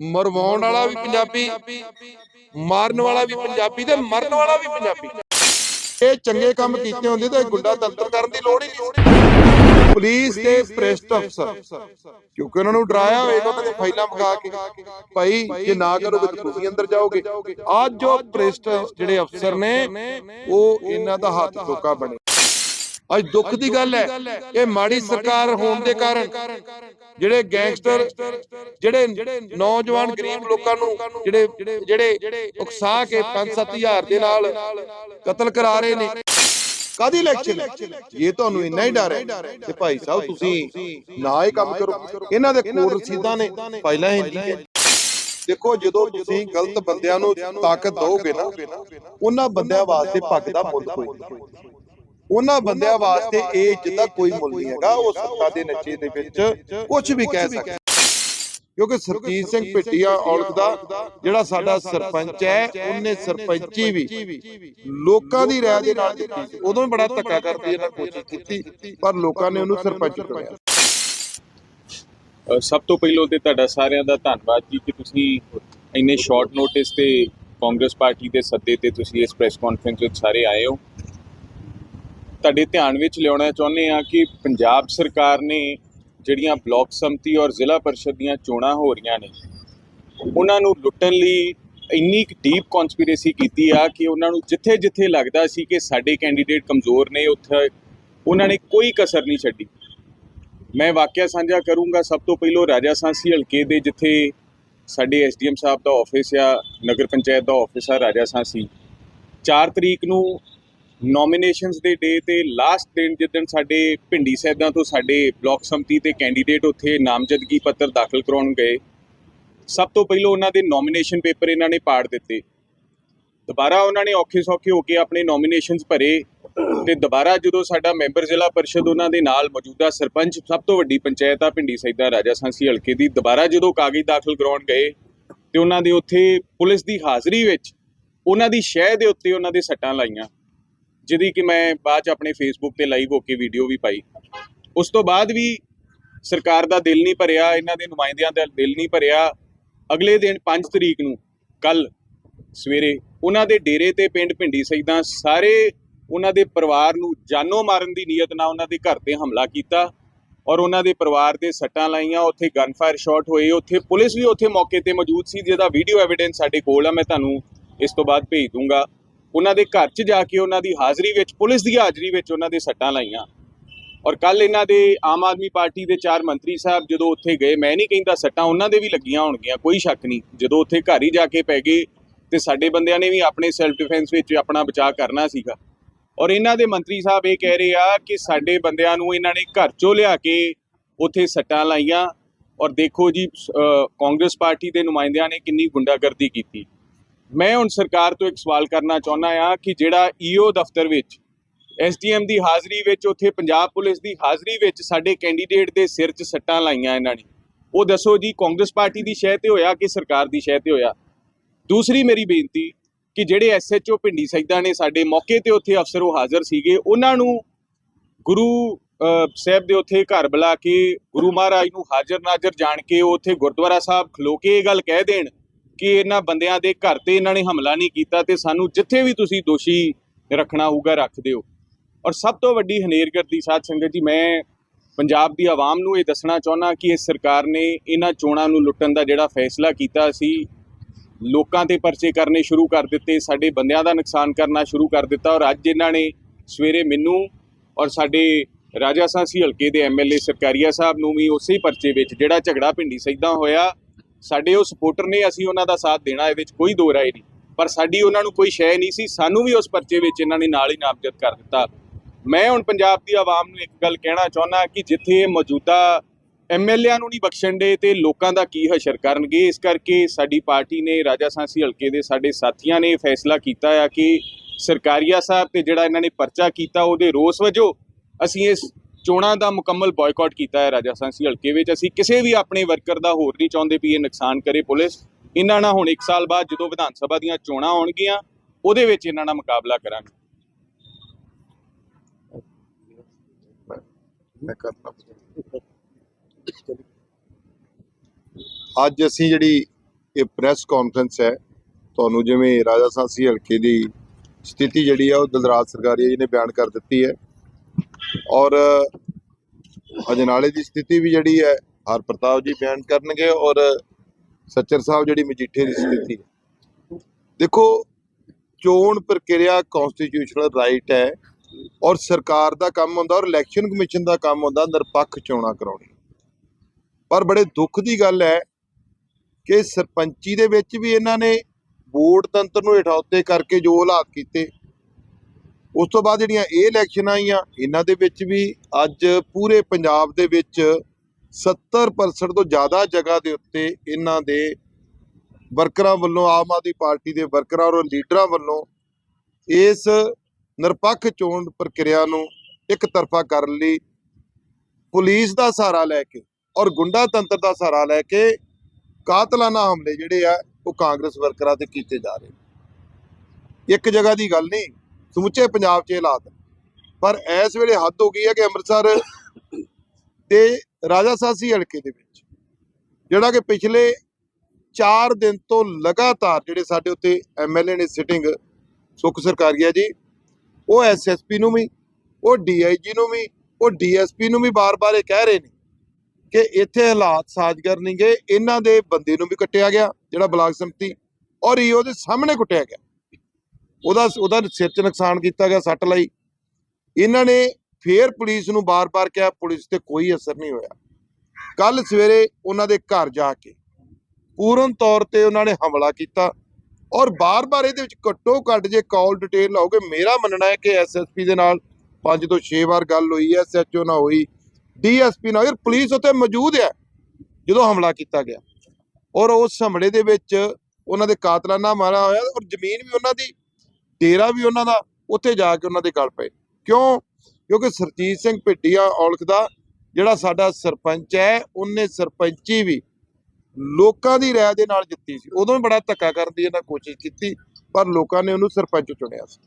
ਮਰਵਾਉਣ ਵਾਲਾ ਵੀ ਪੰਜਾਬੀ, ਮਾਰਨ ਵਾਲਾ ਵੀ ਪੰਜਾਬੀ ਤੇ ਮਰਨ ਵਾਲਾ ਵੀ ਪੰਜਾਬੀ। ਇਹ ਚੰਗੇ ਕੰਮ ਕੀਤੇ ਹੁੰਦੇ ਤਾਂ ਗੁੰਡਾ ਤੰਤਰ ਕਰਨ ਦੀ ਲੋੜ ਹੀ ਨਹੀਂ ਪੁਲਿਸ ਤੇ ਪ੍ਰੈਸਟ ਅਫਸਰ, ਕਿਉਂਕਿ ਉਹਨਾਂ ਨੂੰ ਡਰਾਇਆ ਹੋਏਗਾ, ਉਹਨਾਂ ਦੇ ਫਾਈਲਾਂ ਮਗਾ ਕੇ। ਭਾਈ, ਜੇ ਨਾ ਕਰੋਗੇ ਤਾਂ ਤੁਸੀਂ ਅੰਦਰ ਜਾਓਗੇ। ਅੱਜ ਜੋ ਪ੍ਰੈਸਟ ਜਿਹੜੇ ਅਫਸਰ ਨੇ, ਉਹ ਇਹਨਾਂ ਦਾ ਹੱਥ ਧੋਕਾ ਬਣੇ ਅੱਜ ਦੁੱਖ ਦੀ ਗੱਲ ਹੈ। ਇਹ ਮਾੜੀ ਸਰਕਾਰ ਹੋਣ ਦੇ ਕਾਰਨ ਜਿਹੜੇ ਗੈਂਗਸਟਰ ਜਿਹੜੇ ਨੌਜਵਾਨ ਗਰੀਬ ਲੋਕਾਂ ਨੂੰ ਜਿਹੜੇ ਜਿਹੜੇ ਉਕਸਾ ਕੇ 5-7000 ਦੇ ਨਾਲ ਕਤਲ ਕਰਾ ਰਹੇ ਨੇ। ਕਾਦੀ ਇਲੈਕਸ਼ਨ ਇਹ ਤੁਹਾਨੂੰ ਇੰਨਾ ਹੀ ਡਰ ਹੈ। ਤੇ ਭਾਈ ਸਾਹਿਬ ਤੁਸੀਂ ਨਾ ਇਹ ਕੰਮ ਕਰੋ। ਇਹਨਾਂ ਦੇ ਕੋਲ ਰਸੀਦਾਂ ਨੇ। ਫਾਈਲਾਂ ਹੀ ਨਹੀਂ ਦੇਖੋ ਜਦੋਂ ਤੁਸੀਂ ਗਲਤ ਬੰਦਿਆਂ ਨੂੰ ਤਾਕਤ ਦਿਓਗੇ ਨਾ ਉਹਨਾਂ ਬੰਦਿਆਂ ਵਾਸਤੇ ਦਾ ਮੁੱਲ ਕੋਈ ਨਹੀਂ। ਉਹਨਾਂ ਬੰਦਿਆਂ ਵਾਸਤੇ ਇਹ ਇੱਜ਼ਤ ਦਾ ਕੋਈ ਮੁੱਲ ਨਹੀਂ ਹੈਗਾ ਉਹ ਸੱਤਾ ਦੇ ਨੱਚੇ ਦੇ ਵਿੱਚ ਕੁਝ ਵੀ ਕਹਿ ਸਕਦੇ। ਕਿਉਂਕਿ ਸਰਜੀਤ ਸਿੰਘ ਭਿੱਟੀਆ ਔਲਖ ਦਾ ਜਿਹੜਾ ਸਾਡਾ ਸਰਪੰਚ ਹੈ ਉਹਨੇ ਸਰਪੰਚੀ ਵੀ ਲੋਕਾਂ ਦੀ ਰਾਏ ਦੇ ਨਾਲ ਦਿੱਤੀ। ਸੀ ਉਦੋਂ ਵੀ ਬੜਾ ਧੱਕਾ ਕਰਦੀ ਇਹਨਾਂ ਕੋਸ਼ਿਸ਼ ਕੀਤੀ ਪਰ ਲੋਕਾਂ ਨੇ ਉਹਨੂੰ ਸਰਪੰਚ ਚੁਣਿਆ ਅ, ਸਭ ਤੋਂ ਪਹਿਲਾਂ ਤੇ ਤੁਹਾਡਾ ਸਾਰਿਆਂ ਦਾ ਧੰਨਵਾਦ ਜੀ ਕਿ ਤੁਸੀਂ ਇੰਨੇ ਸ਼ਾਰਟ ਨੋਟਿਸ ਤੇ ਕਾਂਗਰਸ ਪਾਰਟੀ ਦੇ ਸੱਦੇ ਤੇ ਤੁਸੀਂ ਇਸ ਪ੍ਰੈਸ ਕਾਨਫਰੰਸ ਵਿੱਚ ਸਾਰੇ ਆਏ ਹੋ। ਤੁਹਾਡੇ ਧਿਆਨ ਵਿੱਚ ਲਿਆਉਣਾ ਚਾਹੁੰਦੇ ਆ ਕਿ ਪੰਜਾਬ ਸਰਕਾਰ ਨੇ ਜਿਹੜੀਆਂ ਬਲਾਕ ਸੰਮਤੀ ਔਰ ਜ਼ਿਲ੍ਹਾ ਪਰਿਸ਼ਦ ਦੀਆਂ ਚੋਣਾਂ ਹੋ ਰਹੀਆਂ ਨੇ, ਉਹਨਾਂ ਨੂੰ ਲੁੱਟਣ ਲਈ ਇੰਨੀ ਡੀਪ ਕਨਸਪੀਰੇਸੀ ਕੀਤੀ ਆ ਕਿ ਉਹਨਾਂ ਨੂੰ ਜਿੱਥੇ-ਜਿੱਥੇ ਲੱਗਦਾ ਸੀ ਕਿ ਸਾਡੇ ਕੈਂਡੀਡੇਟ ਕਮਜ਼ੋਰ ਨੇ ਉੱਥੇ, ਉਹਨਾਂ ਨੇ ਕੋਈ ਕਸਰ ਨਹੀਂ ਛੱਡੀ। ਮੈਂ ਵਾਕਿਆ ਸਾਂਝਾ ਕਰੂੰਗਾ, ਸਭ ਤੋਂ ਪਹਿਲਾਂ ਰਾਜਾ ਸਾਂਸੀ ਹਲਕੇ ਦੇ ਜਿੱਥੇ ਸਾਡੇ ਐਸਡੀਐਮ ਸਾਹਿਬ ਦਾ ਆਫਿਸ ਆ, ਨਗਰ ਪੰਚਾਇਤ ਦਾ ਆਫਿਸ ਆ ਰਾਜਾ ਸਾਂਸੀ। 4 ਤਰੀਕ ਨੂੰ ਨੋਮੀਨੇਸ਼ਨਸ ਦੇ ਡੇ ਤੇ ਲਾਸਟ ਦਿਨ ਜਿੱਦਣ ਸਾਡੇ ਭਿੰਡੀ ਸੈਦਾਂ ਤੋਂ ਸਾਡੇ ਬਲਾਕ ਸੰਮਤੀ ਤੇ ਕੈਂਡੀਡੇਟ ਉੱਥੇ ਨਾਮਜ਼ਦਗੀ ਪੱਤਰ ਦਾਖਲ ਕਰਾਉਣ ਗਏ, ਸਭ ਤੋਂ ਪਹਿਲਾਂ ਉਹਨਾਂ ਦੇ ਨੋਮੀਨੇਸ਼ਨ ਪੇਪਰ ਇਹਨਾਂ ਨੇ ਪਾੜ ਦਿੱਤੇ। ਦੁਬਾਰਾ ਉਹਨਾਂ ਨੇ ਔਖੇ ਸੌਖੇ ਹੋ ਕੇ ਆਪਣੇ ਨੋਮੀਨੇਸ਼ਨਸ ਭਰੇ ਤੇ ਦੁਬਾਰਾ ਜਦੋਂ ਸਾਡਾ ਮੈਂਬਰ ਜ਼ਿਲ੍ਹਾ ਪਰਿਸ਼ਦ ਉਹਨਾਂ ਦੇ ਨਾਲ ਮੌਜੂਦਾ ਸਰਪੰਚ, ਸਭ ਤੋਂ ਵੱਡੀ ਪੰਚਾਇਤ ਆ ਪਿੰਡੀ ਸੈਦਾ ਰਾਜਾ ਸਾਂਸੀ ਹਲਕੇ ਦੀ, ਦੁਬਾਰਾ ਜਦੋਂ ਕਾਗਜ਼ ਦਾਖਲ ਕਰਾਉਣ ਗਏ ਤੇ ਉਹਨਾਂ ਦੇ ਉੱਥੇ ਪੁਲਿਸ ਦੀ ਹਾਜ਼ਰੀ ਵਿੱਚ ਉਹਨਾਂ ਦੀ ਸ਼ਹਿ ਦੇ ਉੱਤੇ ਉਹਨਾਂ ਦੇ ਸੱਟਾਂ ਲਾਈਆਂ। ਜਿਹਦੀ ਕਿ ਮੈਂ ਬਾਅਦ ਚ ਆਪਣੇ ਫੇਸਬੁੱਕ ਤੇ ਲਾਈਵ ਹੋ ਕੇ ਵੀਡੀਓ ਵੀ ਪਾਈ। ਉਸ ਤੋਂ ਬਾਅਦ ਵੀ ਸਰਕਾਰ ਦਾ ਦਿਲ ਨਹੀਂ ਭਰਿਆ, ਇਹਨਾਂ ਦੇ ਨੁਮਾਇੰਦਿਆਂ ਦਾ ਦਿਲ ਨਹੀਂ ਭਰਿਆ। ਅਗਲੇ ਦਿਨ 5 ਤਰੀਕ ਨੂੰ ਕੱਲ ਸਵੇਰੇ, ਉਹਨਾਂ ਦੇ ਡੇਰੇ ਤੇ ਪਿੰਡ ਭਿੰਡੀ ਸੈਦਾਂ ਸਾਰੇ ਉਹਨਾਂ ਦੇ ਪਰਿਵਾਰ ਨੂੰ ਜਾਨੋਂ ਮਾਰਨ ਦੀ ਨੀਅਤ ਨਾਲ ਉਹਨਾਂ ਦੇ ਘਰ ਤੇ ਹਮਲਾ ਕੀਤਾ ਔਰ ਉਹਨਾਂ ਦੇ ਪਰਿਵਾਰ ਦੇ ਸੱਟਾਂ ਲਾਈਆਂ। ਉੱਥੇ ਗਨ ਫਾਇਰ ਸ਼ਾਟ ਹੋਏ। ਉੱਥੇ ਪੁਲਿਸ ਵੀ ਉੱਥੇ ਮੌਕੇ ਤੇ ਮੌਜੂਦ ਸੀ, ਜਿਹਦਾ ਵੀਡੀਓ ਐਵੀਡੈਂਸ ਸਾਡੇ ਕੋਲ ਆ, ਮੈਂ ਤੁਹਾਨੂੰ ਇਸ ਤੋਂ ਬਾਅਦ ਭੇਜ ਦੂੰਗਾ। ਉਹਨਾਂ ਦੇ ਘਰ 'ਚ ਜਾ ਕੇ ਉਹਨਾਂ ਦੀ ਹਾਜ਼ਰੀ ਵਿੱਚ, ਪੁਲਿਸ ਦੀ ਹਾਜ਼ਰੀ ਵਿੱਚ ਉਹਨਾਂ ਦੇ ਸੱਟਾਂ ਲਾਈਆਂ। ਔਰ ਕੱਲ ਇਹਨਾਂ ਦੇ ਆਮ ਆਦਮੀ ਪਾਰਟੀ ਦੇ ਚਾਰ ਮੰਤਰੀ ਸਾਹਿਬ ਜਦੋਂ ਉੱਥੇ ਗਏ, ਮੈਂ ਨਹੀਂ ਕਹਿੰਦਾ ਸੱਟਾਂ ਉਹਨਾਂ ਦੇ ਵੀ ਲੱਗੀਆਂ ਹੋਣਗੀਆਂ, ਕੋਈ ਸ਼ੱਕ ਨਹੀਂ। ਜਦੋਂ ਉੱਥੇ ਘਰ ਹੀ ਜਾ ਕੇ ਪੈ ਗਏ ਤੇ ਸਾਡੇ ਬੰਦਿਆਂ ਨੇ ਵੀ ਆਪਣੇ ਸੈਲਫ ਡਿਫੈਂਸ ਵਿੱਚ ਆਪਣਾ ਬਚਾਅ ਕਰਨਾ ਸੀਗਾ। ਔਰ ਇਹਨਾਂ ਦੇ ਮੰਤਰੀ ਸਾਹਿਬ ਇਹ ਕਹਿ ਰਹੇ ਆ ਕਿ ਸਾਡੇ ਬੰਦਿਆਂ ਨੂੰ ਇਹਨਾਂ ਨੇ ਘਰ ਚੋਂ ਲਿਆ ਕੇ ਉੱਥੇ ਸੱਟਾਂ ਲਾਈਆਂ। ਔਰ ਦੇਖੋ ਜੀ ਕਾਂਗਰਸ ਪਾਰਟੀ ਦੇ ਨੁਮਾਇੰਦਿਆਂ ਨੇ ਕਿੰਨੀ ਗੁੰਡਾਗਰਦੀ ਕੀਤੀ। ਮੈਂ ਹੁਣ ਸਰਕਾਰ ਤੋਂ ਇੱਕ ਸਵਾਲ ਕਰਨਾ ਚਾਹੁੰਦਾ ਆ ਕਿ ਜਿਹੜਾ ਈਓ ਦਫ਼ਤਰ ਵਿੱਚ, ਐਸਡੀਐਮ ਦੀ ਹਾਜ਼ਰੀ ਵਿੱਚ, ਉੱਥੇ ਪੰਜਾਬ ਪੁਲਿਸ ਦੀ ਹਾਜ਼ਰੀ ਵਿੱਚ ਸਾਡੇ ਕੈਂਡੀਡੇਟ ਦੇ ਸਿਰ 'ਚ ਸੱਟਾਂ ਲਾਈਆਂ ਇਹਨਾਂ ਨੇ। ਉਹ ਦੱਸੋ ਜੀ, ਕਾਂਗਰਸ ਪਾਰਟੀ ਦੀ ਸ਼ਹਿ ਤੇ ਹੋਇਆ ਕਿ ਸਰਕਾਰ ਦੀ ਸ਼ਹਿ ਤੇ ਹੋਇਆ? ਦੂਸਰੀ ਮੇਰੀ ਬੇਨਤੀ ਕਿ ਜਿਹੜੇ ਐਸਐਚਓ ਪਿੰਡੀ ਸੈਦਾ ਨੇ ਸਾਡੇ ਮੌਕੇ ਤੇ ਉੱਥੇ ਅਫਸਰ ਉਹ ਹਾਜ਼ਰ ਸੀਗੇ, ਉਹਨਾਂ ਨੂੰ ਗੁਰੂ ਸਾਹਿਬ ਦੇ ਉੱਥੇ ਘਰ ਬੁਲਾ ਕੇ ਗੁਰੂ ਮਹਾਰਾਜ ਨੂੰ ਹਾਜ਼ਰ ਨਾਜ਼ਰ ਜਾਣ ਕੇ ਉਹ ਉੱਥੇ ਗੁਰਦੁਆਰਾ ਸਾਹਿਬ ਖਲੋ ਕੇ ਇਹ ਗੱਲ ਕਹਿ ਦੇਣ ਕਿ ਇਹਨਾਂ ਬੰਦਿਆਂ ਦੇ ਘਰ ਤੇ ਇਹਨਾਂ ਨੇ ਹਮਲਾ ਨਹੀਂ ਕੀਤਾ ਤੇ ਸਾਨੂੰ ਜਿੱਥੇ ਵੀ ਤੁਸੀਂ ਦੋਸ਼ੀ ਰੱਖਣਾ ਹੋਊਗਾ ਰੱਖ ਦਿਓ। ਔਰ ਸਭ ਤੋਂ ਵੱਡੀ ਹਨੇਰਗਰਦੀ ਸਾਧ ਸੰਗਤ ਜੀ, ਮੈਂ ਪੰਜਾਬ ਦੀ ਆਵਾਮ ਨੂੰ ਇਹ ਦੱਸਣਾ ਚਾਹੁੰਦਾ ਕਿ ਇਸ ਸਰਕਾਰ ਨੇ ਇਹਨਾਂ ਚੋਣਾਂ ਨੂੰ ਲੁੱਟਣ ਦਾ ਜਿਹੜਾ ਫੈਸਲਾ ਕੀਤਾ ਸੀ, ਲੋਕਾਂ ਤੇ ਪਰਚੇ ਕਰਨੇ ਸ਼ੁਰੂ ਕਰ ਦਿੱਤੇ, ਸਾਡੇ ਬੰਦਿਆਂ ਦਾ ਨੁਕਸਾਨ ਕਰਨਾ ਸ਼ੁਰੂ ਕਰ ਦਿੱਤਾ ਔਰ ਅੱਜ ਇਹਨਾਂ ਨੇ ਸਵੇਰੇ ਮੈਨੂੰ ਔਰ ਸਾਡੇ ਰਾਜਾ ਸਾਂਸੀ ਹਲਕੇ ਦੇ ਐਮਐਲਏ ਸਰਕਾਰੀਆ ਸਾਹਿਬ ਨੂੰ ਵੀ ਉਸੇ ਪਰਚੇ ਵਿੱਚ ਜਿਹੜਾ ਝਗੜਾ ਪਿੰਡੀ ਸੈਦਾਂ ਹੋਇਆ ਸਾਡੇ ਉਹ ਸਪੋਰਟਰ ਨੇ ਅਸੀਂ ਉਹਨਾਂ ਦਾ ਸਾਥ ਦੇਣਾ, ਇਹਦੇ ਵਿੱਚ ਕੋਈ ਦੋ ਰਾਏ ਨਹੀਂ। ਪਰ ਸਾਡੀ ਉਹਨਾਂ ਨੂੰ ਕੋਈ ਸ਼ੈ ਨਹੀਂ ਸੀ, ਸਾਨੂੰ ਵੀ ਉਸ ਪਰਚੇ ਵਿੱਚ ਇਹਨਾਂ ਨੇ ਨਾਲ ਹੀ ਨਾਮਜ਼ਦ ਕਰ ਦਿੱਤਾ। ਮੈਂ ਹੁਣ ਪੰਜਾਬ ਦੀ ਆਵਾਮ ਨੂੰ ਇੱਕ ਗੱਲ ਕਹਿਣਾ ਚਾਹੁੰਦਾ ਕਿ ਜਿੱਥੇ ਇਹ ਮੌਜੂਦਾ ਐਮਐਲਏਆਂ ਨੂੰ ਨਹੀਂ ਬਖਸ਼ਣ ਦੇ ਤੇ ਲੋਕਾਂ ਦਾ ਕੀ ਹਸ਼ਰ ਕਰਨਗੇ, ਇਸ ਕਰਕੇ ਸਾਡੀ ਪਾਰਟੀ ਨੇ ਰਾਜਾ ਸਾਂਸੀ ਹਲਕੇ ਦੇ ਸਾਡੇ ਸਾਥੀਆਂ ਨੇ ਫੈਸਲਾ ਕੀਤਾ ਆ ਕਿ ਸਰਕਾਰੀਆ ਸਾਹਿਬ ਤੇ ਜਿਹੜਾ ਇਹਨਾਂ ਨੇ ਪਰਚਾ ਕੀਤਾ, ਉਹਦੇ ਰੋਸ ਵਜੋਂ ਅਸੀਂ ਇਸ ਚੋਣਾਂ ਦਾ ਮੁਕੰਮਲ ਬਾਇਕਾਟ ਕੀਤਾ ਹੈ ਰਾਜਾ ਸਾਂਸੀ ਹਲਕੇ ਵਿੱਚ। ਅਸੀਂ ਕਿਸੇ ਵੀ ਆਪਣੇ ਵਰਕਰ ਦਾ ਹੋਰ ਨਹੀਂ ਚਾਹੁੰਦੇ ਵੀ ਇਹ ਨੁਕਸਾਨ ਕਰੇ ਪੁਲਿਸ। ਇਹਨਾਂ ਨਾਲ ਹੁਣ 1 ਸਾਲ ਬਾਅਦ ਜਦੋਂ ਵਿਧਾਨ ਸਭਾ ਦੀਆਂ ਚੋਣਾਂ ਹੋਣਗੀਆਂ ਉਹਦੇ ਵਿੱਚ ਇਹਨਾਂ ਨਾਲ ਮੁਕਾਬਲਾ ਕਰਾਂਗੇ। ਮੈਂ ਕਰਨਾ ਅੱਜ ਅਸੀਂ ਜਿਹੜੀ ਇਹ ਪ੍ਰੈਸ ਕਾਨਫਰੰਸ ਹੈ, ਤੁਹਾਨੂੰ ਜਿਵੇਂ ਰਾਜਾ ਸਾਂਸੀ ਹਲਕੇ ਦੀ ਸਥਿਤੀ ਜਿਹੜੀ ਆ, ਉਹ ਦਲਰਾਜ ਸਰਕਾਰੀ ਜੀ ਨੇ ਬਿਆਨ ਕਰ ਦਿੱਤੀ ਹੈ। ਔਰ ਅਜਨਾਲੇ ਦੀ ਸਥਿਤੀ ਵੀ ਜਿਹੜੀ ਹੈ, ਹਰ ਪ੍ਰਤਾਪ ਜੀ ਬਿਆਨ ਕਰਨਗੇ ਔਰ ਸੱਚਰ ਸਾਹਿਬ ਜਿਹੜੀ ਮਜੀਠੇ ਦੀ ਸਥਿਤੀ ਦੇਖੋ, ਚੋਣ ਪ੍ਰਕਿਰਿਆ ਕਨਸਟੀਟਿਊਸ਼ਨਲ ਰਾਈਟ ਹੈ ਔਰ ਸਰਕਾਰ ਦਾ ਕੰਮ ਹੁੰਦਾ ਔਰ ਇਲੈਕਸ਼ਨ ਕਮਿਸ਼ਨ ਦਾ ਕੰਮ ਹੁੰਦਾ, ਨਿਰਪੱਖ ਚੋਣਾਂ ਕਰਾਉਣੀ। ਪਰ ਬੜੇ ਦੁੱਖ ਦੀ ਗੱਲ ਹੈ ਕਿ ਸਰਪੰਚੀ ਦੇ ਵਿੱਚ ਵੀ ਇਹਨਾਂ ਨੇ ਵੋਟ ਤੰਤਰ ਨੂੰ ਹਟਾਉਤੇ ਕਰਕੇ ਜੋ ਹਾਲਾਤ ਕੀਤੇ ਉਸ ਤੋਂ ਬਾਅਦ ਜਿਹੜੀਆਂ ਇਹ ਇਲੈਕਸ਼ਨਾਂ ਆਈਆਂ, ਇਹਨਾਂ ਦੇ ਵਿੱਚ ਵੀ ਅੱਜ ਪੂਰੇ ਪੰਜਾਬ ਦੇ ਵਿੱਚ 70% ਤੋਂ ਜ਼ਿਆਦਾ ਜਗ੍ਹਾ ਦੇ ਉੱਤੇ ਇਹਨਾਂ ਦੇ ਵਰਕਰਾਂ ਵੱਲੋਂ ਆਮ ਆਦਮੀ ਪਾਰਟੀ ਦੇ ਵਰਕਰਾਂ ਔਰ ਲੀਡਰਾਂ ਵੱਲੋਂ ਇਸ ਨਿਰਪੱਖ ਚੋਣ ਪ੍ਰਕਿਰਿਆ ਨੂੰ ਇੱਕ ਤਰਫਾ ਕਰਨ ਲਈ ਪੁਲਿਸ ਦਾ ਸਹਾਰਾ ਲੈ ਕੇ ਔਰ ਗੁੰਡਾ ਤੰਤਰ ਦਾ ਸਹਾਰਾ ਲੈ ਕੇ ਕਾਤਲਾਨਾ ਹਮਲੇ ਜਿਹੜੇ ਆ, ਉਹ ਕਾਂਗਰਸ ਵਰਕਰਾਂ ਤੇ ਕੀਤੇ ਜਾ ਰਹੇ ਇੱਕ ਜਗ੍ਹਾ ਦੀ ਗੱਲ ਨਹੀਂ ਸਮੁੱਚੇ ਪੰਜਾਬ 'ਚ ਇਹ ਹਾਲਾਤ ਪਰ ਇਸ ਵੇਲੇ ਹੱਦ ਹੋ ਗਈ ਹੈ ਕਿ ਅੰਮ੍ਰਿਤਸਰ ਤੇ ਰਾਜਾ ਸਾਸੀ ਹਲਕੇ ਦੇ ਵਿੱਚ, ਜਿਹੜਾ ਕਿ ਪਿਛਲੇ 4 ਦਿਨ ਤੋਂ ਲਗਾਤਾਰ ਜਿਹੜੇ ਸਾਡੇ ਉੱਤੇ ਐਮਐਲਏ ਨੇ ਸਿਟਿੰਗ ਸੁਖ ਸਰਕਾਰੀਆ ਜੀ, ਉਹ ਐਸਐਸਪੀ ਨੂੰ ਵੀ, ਉਹ ਡੀਆਈਜੀ ਨੂੰ ਵੀ, ਉਹ ਡੀਐਸਪੀ ਨੂੰ ਵੀ ਬਾਰ-ਬਾਰ ਇਹ ਕਹਿ ਰਹੇ ਨੇ ਕਿ ਇੱਥੇ ਹਾਲਾਤ ਸਾਜ਼ਗਰ ਨਹੀਂਗੇ ਇਹਨਾਂ ਦੇ ਬੰਦੇ ਨੂੰ ਵੀ ਕੱਟਿਆ ਗਿਆ, ਜਿਹੜਾ ਬਲਾਕ ਸੰਮਤੀ, ਔਰ ਇਹ ਉਹਦੇ ਸਾਹਮਣੇ ਕੁੱਟਿਆ ਗਿਆ। ਉਹਦਾ ਉਹਦਾ ਸਿਰ 'ਚ ਨੁਕਸਾਨ ਕੀਤਾ ਗਿਆ ਸੱਟ ਲਈ। ਇਹਨਾਂ ਨੇ ਫੇਰ ਪੁਲਿਸ ਨੂੰ ਬਾਰ-ਬਾਰ ਕਿਹਾ, ਪੁਲਿਸ ਤੇ ਕੋਈ ਅਸਰ ਨਹੀਂ ਹੋਇਆ। ਕੱਲ ਸਵੇਰੇ ਉਹਨਾਂ ਦੇ ਘਰ ਜਾ ਕੇ ਪੂਰਨ ਤੌਰ ਤੇ ਉਹਨਾਂ ਨੇ ਹਮਲਾ ਕੀਤਾ ਔਰ ਬਾਰ-ਬਾਰ ਇਹਦੇ ਵਿੱਚ ਘੱਟੋ ਘੱਟ ਜੇ ਕਾਲ ਡਿਟੇਲ ਲਾਓਗੇ, ਮੇਰਾ ਮੰਨਣਾ ਹੈ ਕਿ ਐਸਐਸਪੀ ਦੇ ਨਾਲ ਪੰਜ ਤੋਂ 6 ਵਾਰ ਗੱਲ ਹੋਈ ਹੈ ਐਸਐਚਓ ਨਾਲ ਹੋਈ ਡੀਐਸਪੀ ਨਾਲ ਯਾਰ ਪੁਲਿਸ ਉੱਥੇ ਮੌਜੂਦ ਹੈ ਜਦੋਂ ਹਮਲਾ ਕੀਤਾ ਗਿਆ। ਔਰ ਉਸ ਹਮਲੇ ਦੇ ਵਿੱਚ ਉਹਨਾਂ ਦੇ ਕਾਤਲਾਨਾ ਮਾਰਾ ਹੋਇਆ ਔਰ ਜ਼ਮੀਨ ਵੀ ਉਹਨਾਂ ਦੀ ਡੇਰਾ ਵੀ ਉਹਨਾਂ ਦਾ, ਉੱਥੇ ਜਾ ਕੇ ਉਹਨਾਂ ਦੇ ਗਲ ਪਏ। ਕਿਉਂ? ਕਿਉਂਕਿ ਸਰਜੀਤ ਸਿੰਘ ਭਿੱਟੀਆ ਔਲਖ ਦਾ ਜਿਹੜਾ ਸਾਡਾ ਸਰਪੰਚ ਹੈ, ਉਹਨੇ ਸਰਪੰਚੀ ਵੀ ਲੋਕਾਂ ਦੀ ਰਾਏ ਦੇ ਨਾਲ ਜਿੱਤੀ ਸੀ। ਉਦੋਂ ਵੀ ਬੜਾ ਧੱਕਾ ਕਰਨ ਦੀ ਇਹਨਾਂ ਕੋਸ਼ਿਸ਼ ਕੀਤੀ, ਪਰ ਲੋਕਾਂ ਨੇ ਉਹਨੂੰ ਸਰਪੰਚ ਚੁਣਿਆ ਸੀ।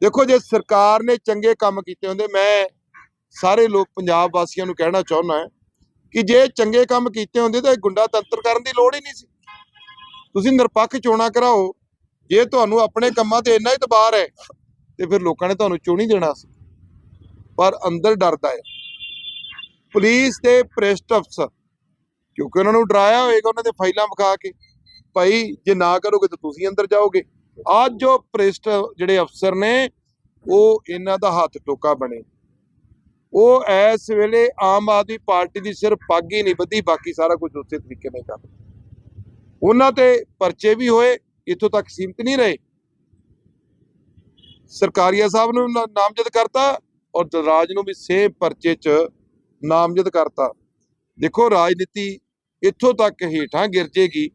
ਦੇਖੋ, ਜੇ ਸਰਕਾਰ ਨੇ ਚੰਗੇ ਕੰਮ ਕੀਤੇ ਹੁੰਦੇ, ਮੈਂ ਸਾਰੇ ਲੋਕ, ਪੰਜਾਬ ਵਾਸੀਆਂ ਨੂੰ ਕਹਿਣਾ ਚਾਹੁੰਦਾ ਕਿ ਜੇ ਚੰਗੇ ਕੰਮ ਕੀਤੇ ਹੁੰਦੇ, ਤਾਂ ਇਹ ਗੁੰਡਾ ਤੰਤਰ ਕਰਨ ਦੀ ਲੋੜ ਹੀ ਨਹੀਂ ਸੀ। ਤੁਸੀਂ ਨਿਰਪੱਖ ਚੋਣਾਂ ਕਰਾਓ ਜੇ ਤੁਹਾਨੂੰ ਆਪਣੇ ਕੰਮਾਂ ਤੇ ਇੰਨਾ ਹੀ ਇਤਬਾਰ ਹੈ ਤੇ ਫਿਰ ਲੋਕਾਂ ਨੇ ਤੁਹਾਨੂੰ ਚੁਣੀ ਦੇਣਾ ਸੀ। ਪਰ ਅੰਦਰ ਡਰਦਾ ਹੈ। ਪੁਲਿਸ ਤੇ ਪ੍ਰੈਸਟ ਅਫਸਰ, ਕਿਉਂਕਿ ਉਹਨਾਂ ਨੂੰ ਡਰਾਇਆ ਹੋਏਗਾ, ਉਹਨਾਂ ਦੇ ਫਾਈਲਾਂ ਵਿਖਾ ਕੇ, ਭਾਈ ਜੇ ਨਾ ਕਰੋਗੇ ਤਾਂ ਤੁਸੀਂ ਅੰਦਰ ਜਾਓਗੇ। ਅੱਜ ਜੋ ਪ੍ਰੈਸਟ ਜਿਹੜੇ ਅਫਸਰ ਨੇ, ਉਹ ਇਹਨਾਂ ਦਾ ਹੱਥ ਟੋਕਾ ਬਣੇ। ਉਹ ਇਸ ਵੇਲੇ ਆਮ ਆਦਮੀ ਪਾਰਟੀ ਦੀ ਸਿਰਫ ਪੱਗ ਹੀ ਨਹੀਂ ਬੱਧੀ ਬਾਕੀ ਸਾਰਾ ਕੁਝ ਉਸੇ ਤਰੀਕੇ ਨਾਲ ਕਰ ਉਹਨਾਂ ਤੇ ਪਰਚੇ ਵੀ ਹੋਏ ਇੱਥੋਂ ਤੱਕ ਸੀਮਤ ਨਹੀਂ ਰਹੇ। ਸਰਕਾਰੀਆ ਸਾਹਿਬ ਨੂੰ ਨਾਮਜ਼ਦ ਕਰਤਾ ਔਰ ਦਲਰਾਜ ਨੂੰ ਵੀ ਸੇਮ ਪਰਚੇ 'ਚ ਨਾਮਜ਼ਦ ਕਰਤਾ। ਦੇਖੋ, ਰਾਜਨੀਤੀ ਇੱਥੋਂ ਤੱਕ ਹੇਠਾਂ ਗਿਰ ਜੇਗੀ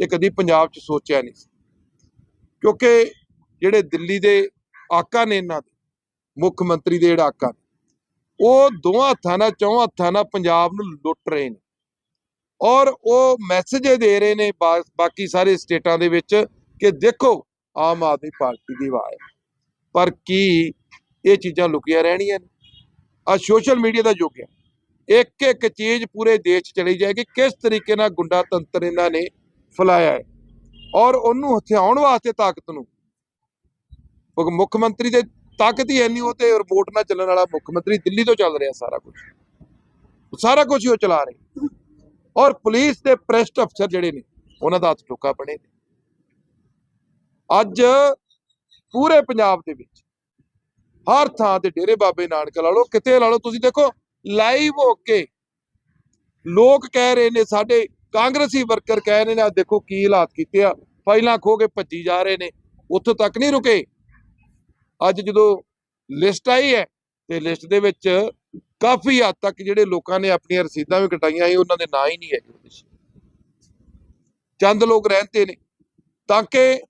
ਇਹ ਕਦੀ ਪੰਜਾਬ 'ਚ ਸੋਚਿਆ ਨਹੀਂ ਸੀ। ਕਿਉਂਕਿ ਜਿਹੜੇ ਦਿੱਲੀ ਦੇ ਆਕਾ ਨੇ ਇਹਨਾਂ ਦੇ, ਮੁੱਖ ਮੰਤਰੀ ਦੇ ਜਿਹੜਾ ਆਕਾ ਉਹ ਦੋਹਾਂ ਹੱਥਾਂ ਨਾਲ ਚੌਂ ਹੱਥਾਂ ਨਾਲ ਪੰਜਾਬ ਨੂੰ ਲੁੱਟ ਰਹੇ ਨੇ। ਔਰ ਉਹ ਮੈਸੇਜ ਦੇ ਰਹੇ ਨੇ ਬਾ- ਬਾਕੀ ਸਾਰੇ ਸਟੇਟਾਂ ਦੇ ਵਿੱਚ ਕਿ ਦੇਖੋ ਆਮ ਆਦਮੀ ਪਾਰਟੀ ਦੀ ਆਵਾਜ਼ ਪਰ ਕੀ ਇਹ ਚੀਜ਼ਾਂ ਲੁਕੀਆਂ ਰਹਿਣੀਆਂ ਨੇ? ਆ ਸੋਸ਼ਲ ਮੀਡੀਆ ਦਾ ਯੁੱਗ ਹੈ। ਇੱਕ ਇੱਕ ਚੀਜ਼ ਪੂਰੇ ਦੇਸ਼ 'ਚ ਚਲੀ ਜਾਏਗੀ। ਕਿਸ ਤਰੀਕੇ ਨਾਲ ਗੁੰਡਾ ਤੰਤਰ ਇਹਨਾਂ ਨੇ ਫੈਲਾਇਆ ਹੈ? ਔਰ ਉਹਨੂੰ ਹਥਿਆਉਣ ਵਾਸਤੇ ਤਾਕਤ ਨੂੰ? ਮੁੱਖ ਮੰਤਰੀ ਦੇ ਤਾਕਤ ਹੀ ਐਨੀ ਉਹ ਤੇ ਰਿਮੋਟ ਨਾਲ ਚੱਲਣ ਵਾਲਾ ਮੁੱਖ ਮੰਤਰੀ ਦਿੱਲੀ ਤੋਂ ਚੱਲ ਰਿਹਾ ਸਾਰਾ ਕੁਝ ਸਾਰਾ ਕੁਝ ਹੀ ਉਹ ਚਲਾ ਰਹੇ। ਔਰ ਪੁਲਿਸ ਦੇ ਪ੍ਰੈਸਟ ਅਫਸਰ ਜਿਹੜੇ ਨੇ, ਉਹਨਾਂ ਦਾ ਹੱਥ ਟੋਕਾ ਬਣੇ ਅੱਜ ਪੂਰੇ ਪੰਜਾਬ ਦੇ ਵਿੱਚ ਹਰ ਥਾਂ ਤੇ ਡੇਰੇ ਬਾਬੇ ਨਾਨਕ ਲਾ ਲਓ, ਕਿਤੇ ਲਾ ਲਓ, ਤੁਸੀਂ ਦੇਖੋ ਲਾਈਵ ਹੋ ਕੇ ਲੋਕ ਕਹਿ ਰਹੇ ਨੇ, ਸਾਡੇ ਕਾਂਗਰਸੀ ਵਰਕਰ ਕਹਿ ਰਹੇ ਨੇ ਆ ਦੇਖੋ ਕੀ ਹਾਲਾਤ ਕੀਤੇ ਆ, ਫਾਈਲਾਂ ਖੋ ਕੇ ਭੱਜੀ ਜਾ ਰਹੇ ਨੇ, ਉੱਥੋਂ ਤੱਕ ਨਹੀਂ ਰੁਕੇ। ਅੱਜ ਜਦੋਂ ਲਿਸਟ ਆਈ ਹੈ, ਤੇ ਲਿਸਟ ਦੇ ਵਿੱਚ ਕਾਫੀ ਹੱਦ ਤੱਕ ਜਿਹੜੇ ਲੋਕਾਂ ਨੇ ਆਪਣੀਆਂ ਰਸੀਦਾਂ ਵੀ ਕਟਾਈਆਂ ਸੀ, ਉਹਨਾਂ ਦੇ ਨਾਂ ਹੀ ਨਹੀਂ ਹੈ ਉਹਦੇ ਚੰਦ ਲੋਕ ਰਹਿੰਦੇ ਨੇ, ਤਾਂ ਕਿ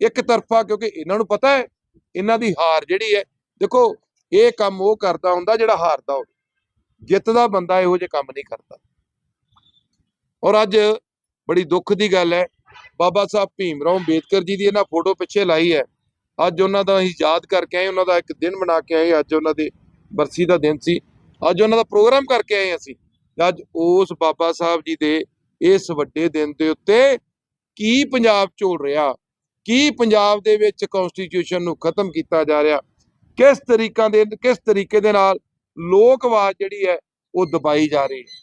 ਇੱਕ ਤਰਫਾ, ਕਿਉਂਕਿ ਇਹਨਾਂ ਨੂੰ ਪਤਾ ਹੈ, ਇਹਨਾਂ ਦੀ ਹਾਰ ਜਿਹੜੀ ਹੈ, ਦੇਖੋ, ਇਹ ਕੰਮ ਉਹ ਕਰਦਾ ਹੁੰਦਾ ਜਿਹੜਾ ਹਾਰਦਾ ਹੋਵੇ। ਜਿੱਤਦਾ ਬੰਦਾ ਇਹੋ ਜਿਹੇ ਕੰਮ ਨਹੀਂ ਕਰਦਾ। ਔਰ ਅੱਜ ਬੜੀ ਦੁੱਖ ਦੀ ਗੱਲ ਹੈ, ਬਾਬਾ ਸਾਹਿਬ ਭੀਮ ਰਾਓ ਅੰਬੇਦਕਰ ਜੀ ਦੀ ਇਹਨਾਂ ਫੋਟੋ ਪਿੱਛੇ ਲਾਈ ਹੈ। ਅੱਜ ਉਹਨਾਂ ਦਾ ਅਸੀਂ ਯਾਦ ਕਰਕੇ ਆਏ, ਉਹਨਾਂ ਦਾ ਇੱਕ ਦਿਨ ਬਣਾ ਕੇ ਆਏ, ਅੱਜ ਉਹਨਾਂ ਦੇ ਬਰਸੀ ਦਾ ਦਿਨ ਸੀ। ਅੱਜ ਉਹਨਾਂ ਦਾ ਪ੍ਰੋਗਰਾਮ ਕਰਕੇ ਆਏ ਅਸੀਂ। ਅੱਜ ਉਸ ਬਾਬਾ ਸਾਹਿਬ ਜੀ ਦੇ ਇਸ ਵੱਡੇ ਦਿਨ ਦੇ ਉੱਤੇ ਕੀ ਪੰਜਾਬ ਝੋਲ ਰਿਹਾ? ਕੀ ਪੰਜਾਬ ਦੇ ਵਿੱਚ ਕਨਸਟੀਟਿਊਸ਼ਨ ਨੂੰ ਖਤਮ ਕੀਤਾ ਜਾ ਰਿਹਾ? ਕਿਸ ਤਰੀਕਾਂ ਦੇ, ਕਿਸ ਤਰੀਕੇ ਦੇ ਨਾਲ ਲੋਕ ਆਵਾਜ਼ ਜਿਹੜੀ ਹੈ ਉਹ ਦਬਾਈ ਜਾ ਰਹੀ ਹੈ?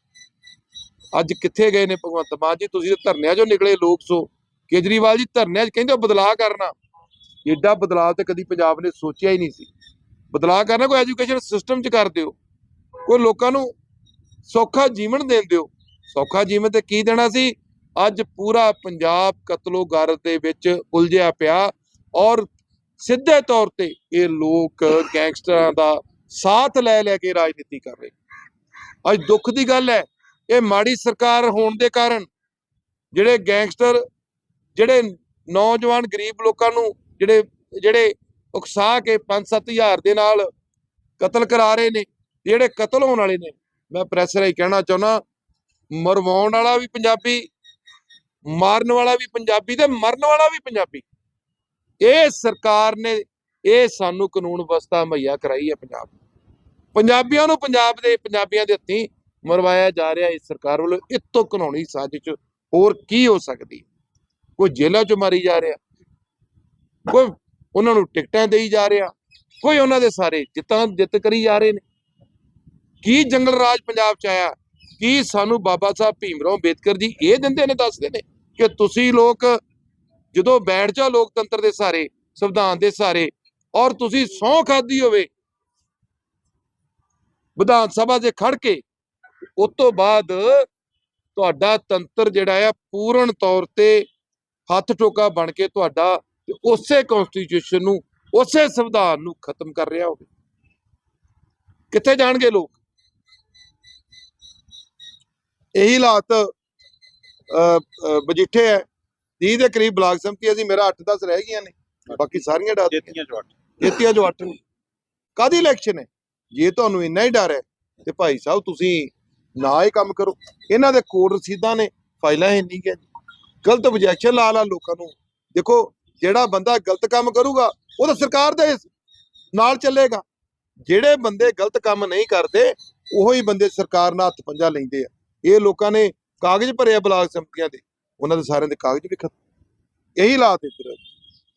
ਅੱਜ ਕਿੱਥੇ ਗਏ ਨੇ ਭਗਵੰਤ ਮਾਨ ਜੀ? ਤੁਸੀਂ ਧਰਨਿਆਂ 'ਚੋਂ ਨਿਕਲੇ ਲੋਕ ਸੋ। ਕੇਜਰੀਵਾਲ ਜੀ ਧਰਨਿਆਂ 'ਚ ਕਹਿੰਦੇ ਉਹ ਬਦਲਾਅ ਕਰਨਾ। ਏਡਾ ਬਦਲਾਅ ਤੇ ਕਦੀ ਪੰਜਾਬ ਨੇ ਸੋਚਿਆ ਹੀ ਨਹੀਂ ਸੀ। ਬਦਲਾਅ ਕਰਨਾ, ਕੋਈ ਐਜੂਕੇਸ਼ਨ ਸਿਸਟਮ 'ਚ ਕਰ ਦਿਓ। ਕੋਈ ਲੋਕਾਂ ਨੂੰ ਸੌਖਾ ਜੀਵਨ ਦੇਣ ਦਿਓ। ਸੌਖਾ ਜੀਵਨ ਤੇ ਕੀ ਦੇਣਾ ਸੀ? ਅੱਜ ਪੂਰਾ ਪੰਜਾਬ ਕਤਲੋ ਦੇ ਵਿੱਚ ਉਲਝਿਆ ਪਿਆ ਔਰ ਸਿੱਧੇ ਤੌਰ ਤੇ ਇਹ ਲੋਕ ਗੈਂਗਸਟਰਾਂ ਦਾ ਸਾਥ ਲੈ ਲੈ ਕੇ ਰਾਜਨੀਤੀ ਕਰ ਰਹੇ ਅੱਜ ਦੁੱਖ ਦੀ ਗੱਲ ਹੈ, ਇਹ ਮਾੜੀ ਸਰਕਾਰ ਹੋਣ ਦੇ ਕਾਰਨ ਜਿਹੜੇ ਗੈਂਗਸਟਰ, ਜਿਹੜੇ ਨੌਜਵਾਨ ਗਰੀਬ ਲੋਕਾਂ ਨੂੰ, ਜਿਹੜੇ ਜਿਹੜੇ ਉਕਸਾ ਕੇ 5-7000 ਦੇ ਨਾਲ ਕਤਲ ਕਰਾ ਰਹੇ ਨੇ, ਜਿਹੜੇ ਕਤਲ ਹੋਣ ਵਾਲੇ ਨੇ। ਮੈਂ ਪ੍ਰੈਸ ਰਾਹੀਂ ਕਹਿਣਾ ਚਾਹੁੰਦਾ, ਮਰਵਾਉਣ ਵਾਲਾ ਵੀ ਪੰਜਾਬੀ, ਮਾਰਨ ਵਾਲਾ ਵੀ ਪੰਜਾਬੀ ਤੇ ਮਰਨ ਵਾਲਾ ਵੀ ਪੰਜਾਬੀ। ਇਹ ਸਰਕਾਰ ਨੇ, ਇਹ ਸਾਨੂੰ ਕਾਨੂੰਨ ਵਿਵਸਥਾ ਮੁਹੱਈਆ ਕਰਾਈ ਹੈ ਪੰਜਾਬ ਪੰਜਾਬੀਆਂ ਨੂੰ ਪੰਜਾਬ ਦੇ, ਪੰਜਾਬੀਆਂ ਦੇ ਹੱਥੀਂ ਮਰਵਾਇਆ ਜਾ ਰਿਹਾ ਇਸ ਸਰਕਾਰ ਵੱਲੋਂ ਇਹ ਤੋਂ ਕਾਨੂੰਨੀ ਸਾਜ਼ਿਸ਼ ਹੋਰ ਕੀ ਹੋ ਸਕਦੀ? ਕੋਈ ਜੇਲ੍ਹਾਂ 'ਚ ਮਾਰੀ ਜਾ ਰਿਹਾ। ਕੋਈ ਉਹਨਾਂ ਨੂੰ ਟਿਕਟਾਂ ਦੇਈ ਜਾ ਰਿਹਾ ਕੋਈ ਉਹਨਾਂ ਦੇ ਸਾਰੇ ਜਿੱਤਾਂ ਜਿੱਤ ਕਰੀ ਜਾ ਰਹੇ ਨੇ। ਕੀ ਜੰਗਲ ਰਾਜ ਪੰਜਾਬ 'ਚ ਆਇਆ? ਕੀ ਸਾਨੂੰ ਬਾਬਾ ਸਾਹਿਬ ਭੀਮਰਾਓ ਅੰਬੇਦਕਰ ਜੀ ਇਹ ਦਿੰਦੇ ਨੇ, ਦੱਸਦੇ ਨੇ ਕਿ ਤੁਸੀਂ ਲੋਕ ਜਦੋਂ ਬੈਠ ਜਾ ਲੋਕਤੰਤਰ ਦੇ ਸਾਰੇ, ਸੰਵਿਧਾਨ ਦੇ ਸਾਰੇ ਔਰ ਤੁਸੀਂ ਸਹੁੰ ਖਾਦੀ ਹੋਵੇ, ਵਿਧਾਨ ਸਭਾ 'ਚ ਖੜ ਕੇ, ਉਸ ਤੋਂ ਬਾਅਦ ਤੁਹਾਡਾ ਤੰਤਰ ਜਿਹੜਾ ਆ ਪੂਰਨ ਤੌਰ ਤੇ ਹੱਥ ਟੋਕਾ ਬਣ ਕੇ ਤੁਹਾਡਾ ਤੇ ਉਸੇ ਕਨਸਟੀਟਿਊਸ਼ਨ ਨੂੰ ਉਸੇ ਸੰਵਿਧਾਨ ਨੂੰ ਖਤਮ ਕਰ ਰਿਹਾ ਹੋਵੇ ਕਿੱਥੇ ਜਾਣਗੇ ਲੋਕ? ਇਹੀ ਹਾਲਾਤ ਮਜੀਠੇ ਹੈ। 30 ਦੇ ਕਰੀਬ ਬਲਾਕ ਸੰਮਤੀ ਅਸੀਂ ਮੇਰਾ 8-10 ਰਹਿ ਗਈਆਂ ਨੇ ਬਾਕੀ ਸਾਰੀਆਂ ਡਰ ਜੇਤੀਆਂ ਚੋਂ ਅੱਠ। ਜੇਤੀਆਂ ਜੋ 8 ਨੇ। ਕਾਦੀ ਇਲੈਕਸ਼ਨ ਹੈ? ਜੇ ਤੁਹਾਨੂੰ ਇੰਨਾ ਹੀ ਡਰ ਹੈ ਤੇ ਭਾਈ ਸਾਹਿਬ ਤੁਸੀਂ ਨਾ ਹੀ ਕੰਮ ਕਰੋ। ਇਹਨਾਂ ਦੇ ਕੋਡ ਰਸੀਦਾਂ ਨੇ ਫਾਈਲਾਂ ਨਹੀਂ ਗਿਆ ਗਲਤ objection ਲਾ ਲਾ ਲੋਕਾਂ ਨੂੰ। ਦੇਖੋ ਜਿਹੜਾ ਬੰਦਾ ਗਲਤ ਕੰਮ ਕਰੂਗਾ, ਉਹ ਤਾਂ ਸਰਕਾਰ ਦੇ ਨਾਲ ਚੱਲੇਗਾ। ਜਿਹੜੇ ਬੰਦੇ ਗਲਤ ਕੰਮ ਨਹੀਂ ਕਰਦੇ, ਉਹੋ ਹੀ ਬੰਦੇ ਸਰਕਾਰ ਨਾਲ ਹੱਥ ਪੰਜਾ ਲੈਂਦੇ ਆ। ਇਹ ਲੋਕਾਂ ਨੇ ਕਾਗਜ਼ ਭਰੇ ਆ ਬਲਾਕ ਸੰਮਤੀਆਂ ਦੇ। ਉਹਨਾਂ ਦੇ ਸਾਰਿਆਂ ਦੇ ਕਾਗਜ਼ ਵੀ ਖਤਮ। ਇਹੀ ਹਾਲਾਤ ਇੱਧਰ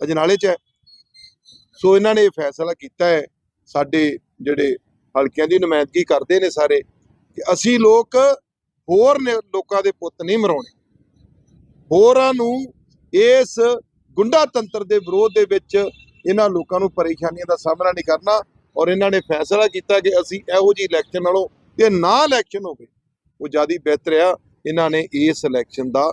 ਅਜਨਾਲੇ 'ਚ ਹੈ। ਸੋ ਇਹਨਾਂ ਨੇ ਇਹ ਫੈਸਲਾ ਕੀਤਾ ਹੈ। ਸਾਡੇ ਜਿਹੜੇ ਹਲਕਿਆਂ ਦੀ ਨੁਮਾਇੰਦਗੀ ਕਰਦੇ ਨੇ ਸਾਰੇ ਕਿ ਅਸੀਂ ਲੋਕ ਹੋਰ ਲੋਕਾਂ ਦੇ ਪੁੱਤ ਨਹੀਂ ਮਰਾਉਣੇ। ਹੋਰਾਂ ਨੂੰ ਇਸ ਗੁੰਡਾ ਤੰਤਰ ਦੇ ਵਿਰੋਧ ਦੇ ਵਿੱਚ ਇਹਨਾਂ ਲੋਕਾਂ ਨੂੰ ਪਰੇਸ਼ਾਨੀਆਂ ਦਾ ਸਾਹਮਣਾ ਨਹੀਂ ਕਰਨਾ ਔਰ ਇਹਨਾਂ ਨੇ ਫੈਸਲਾ ਕੀਤਾ ਕਿ ਅਸੀਂ ਇਹੋ ਜਿਹੀ ਇਲੈਕਸ਼ਨ ਨਾਲੋਂ ਤੇ ਨਾ ਇਲੈਕਸ਼ਨ ਹੋਵੇ ਉਹ ਜ਼ਿਆਦਾ ਬਿਹਤਰ ਆ। ਇਹਨਾਂ ਨੇ ਇਸ ਇਲੈਕਸ਼ਨ ਦਾ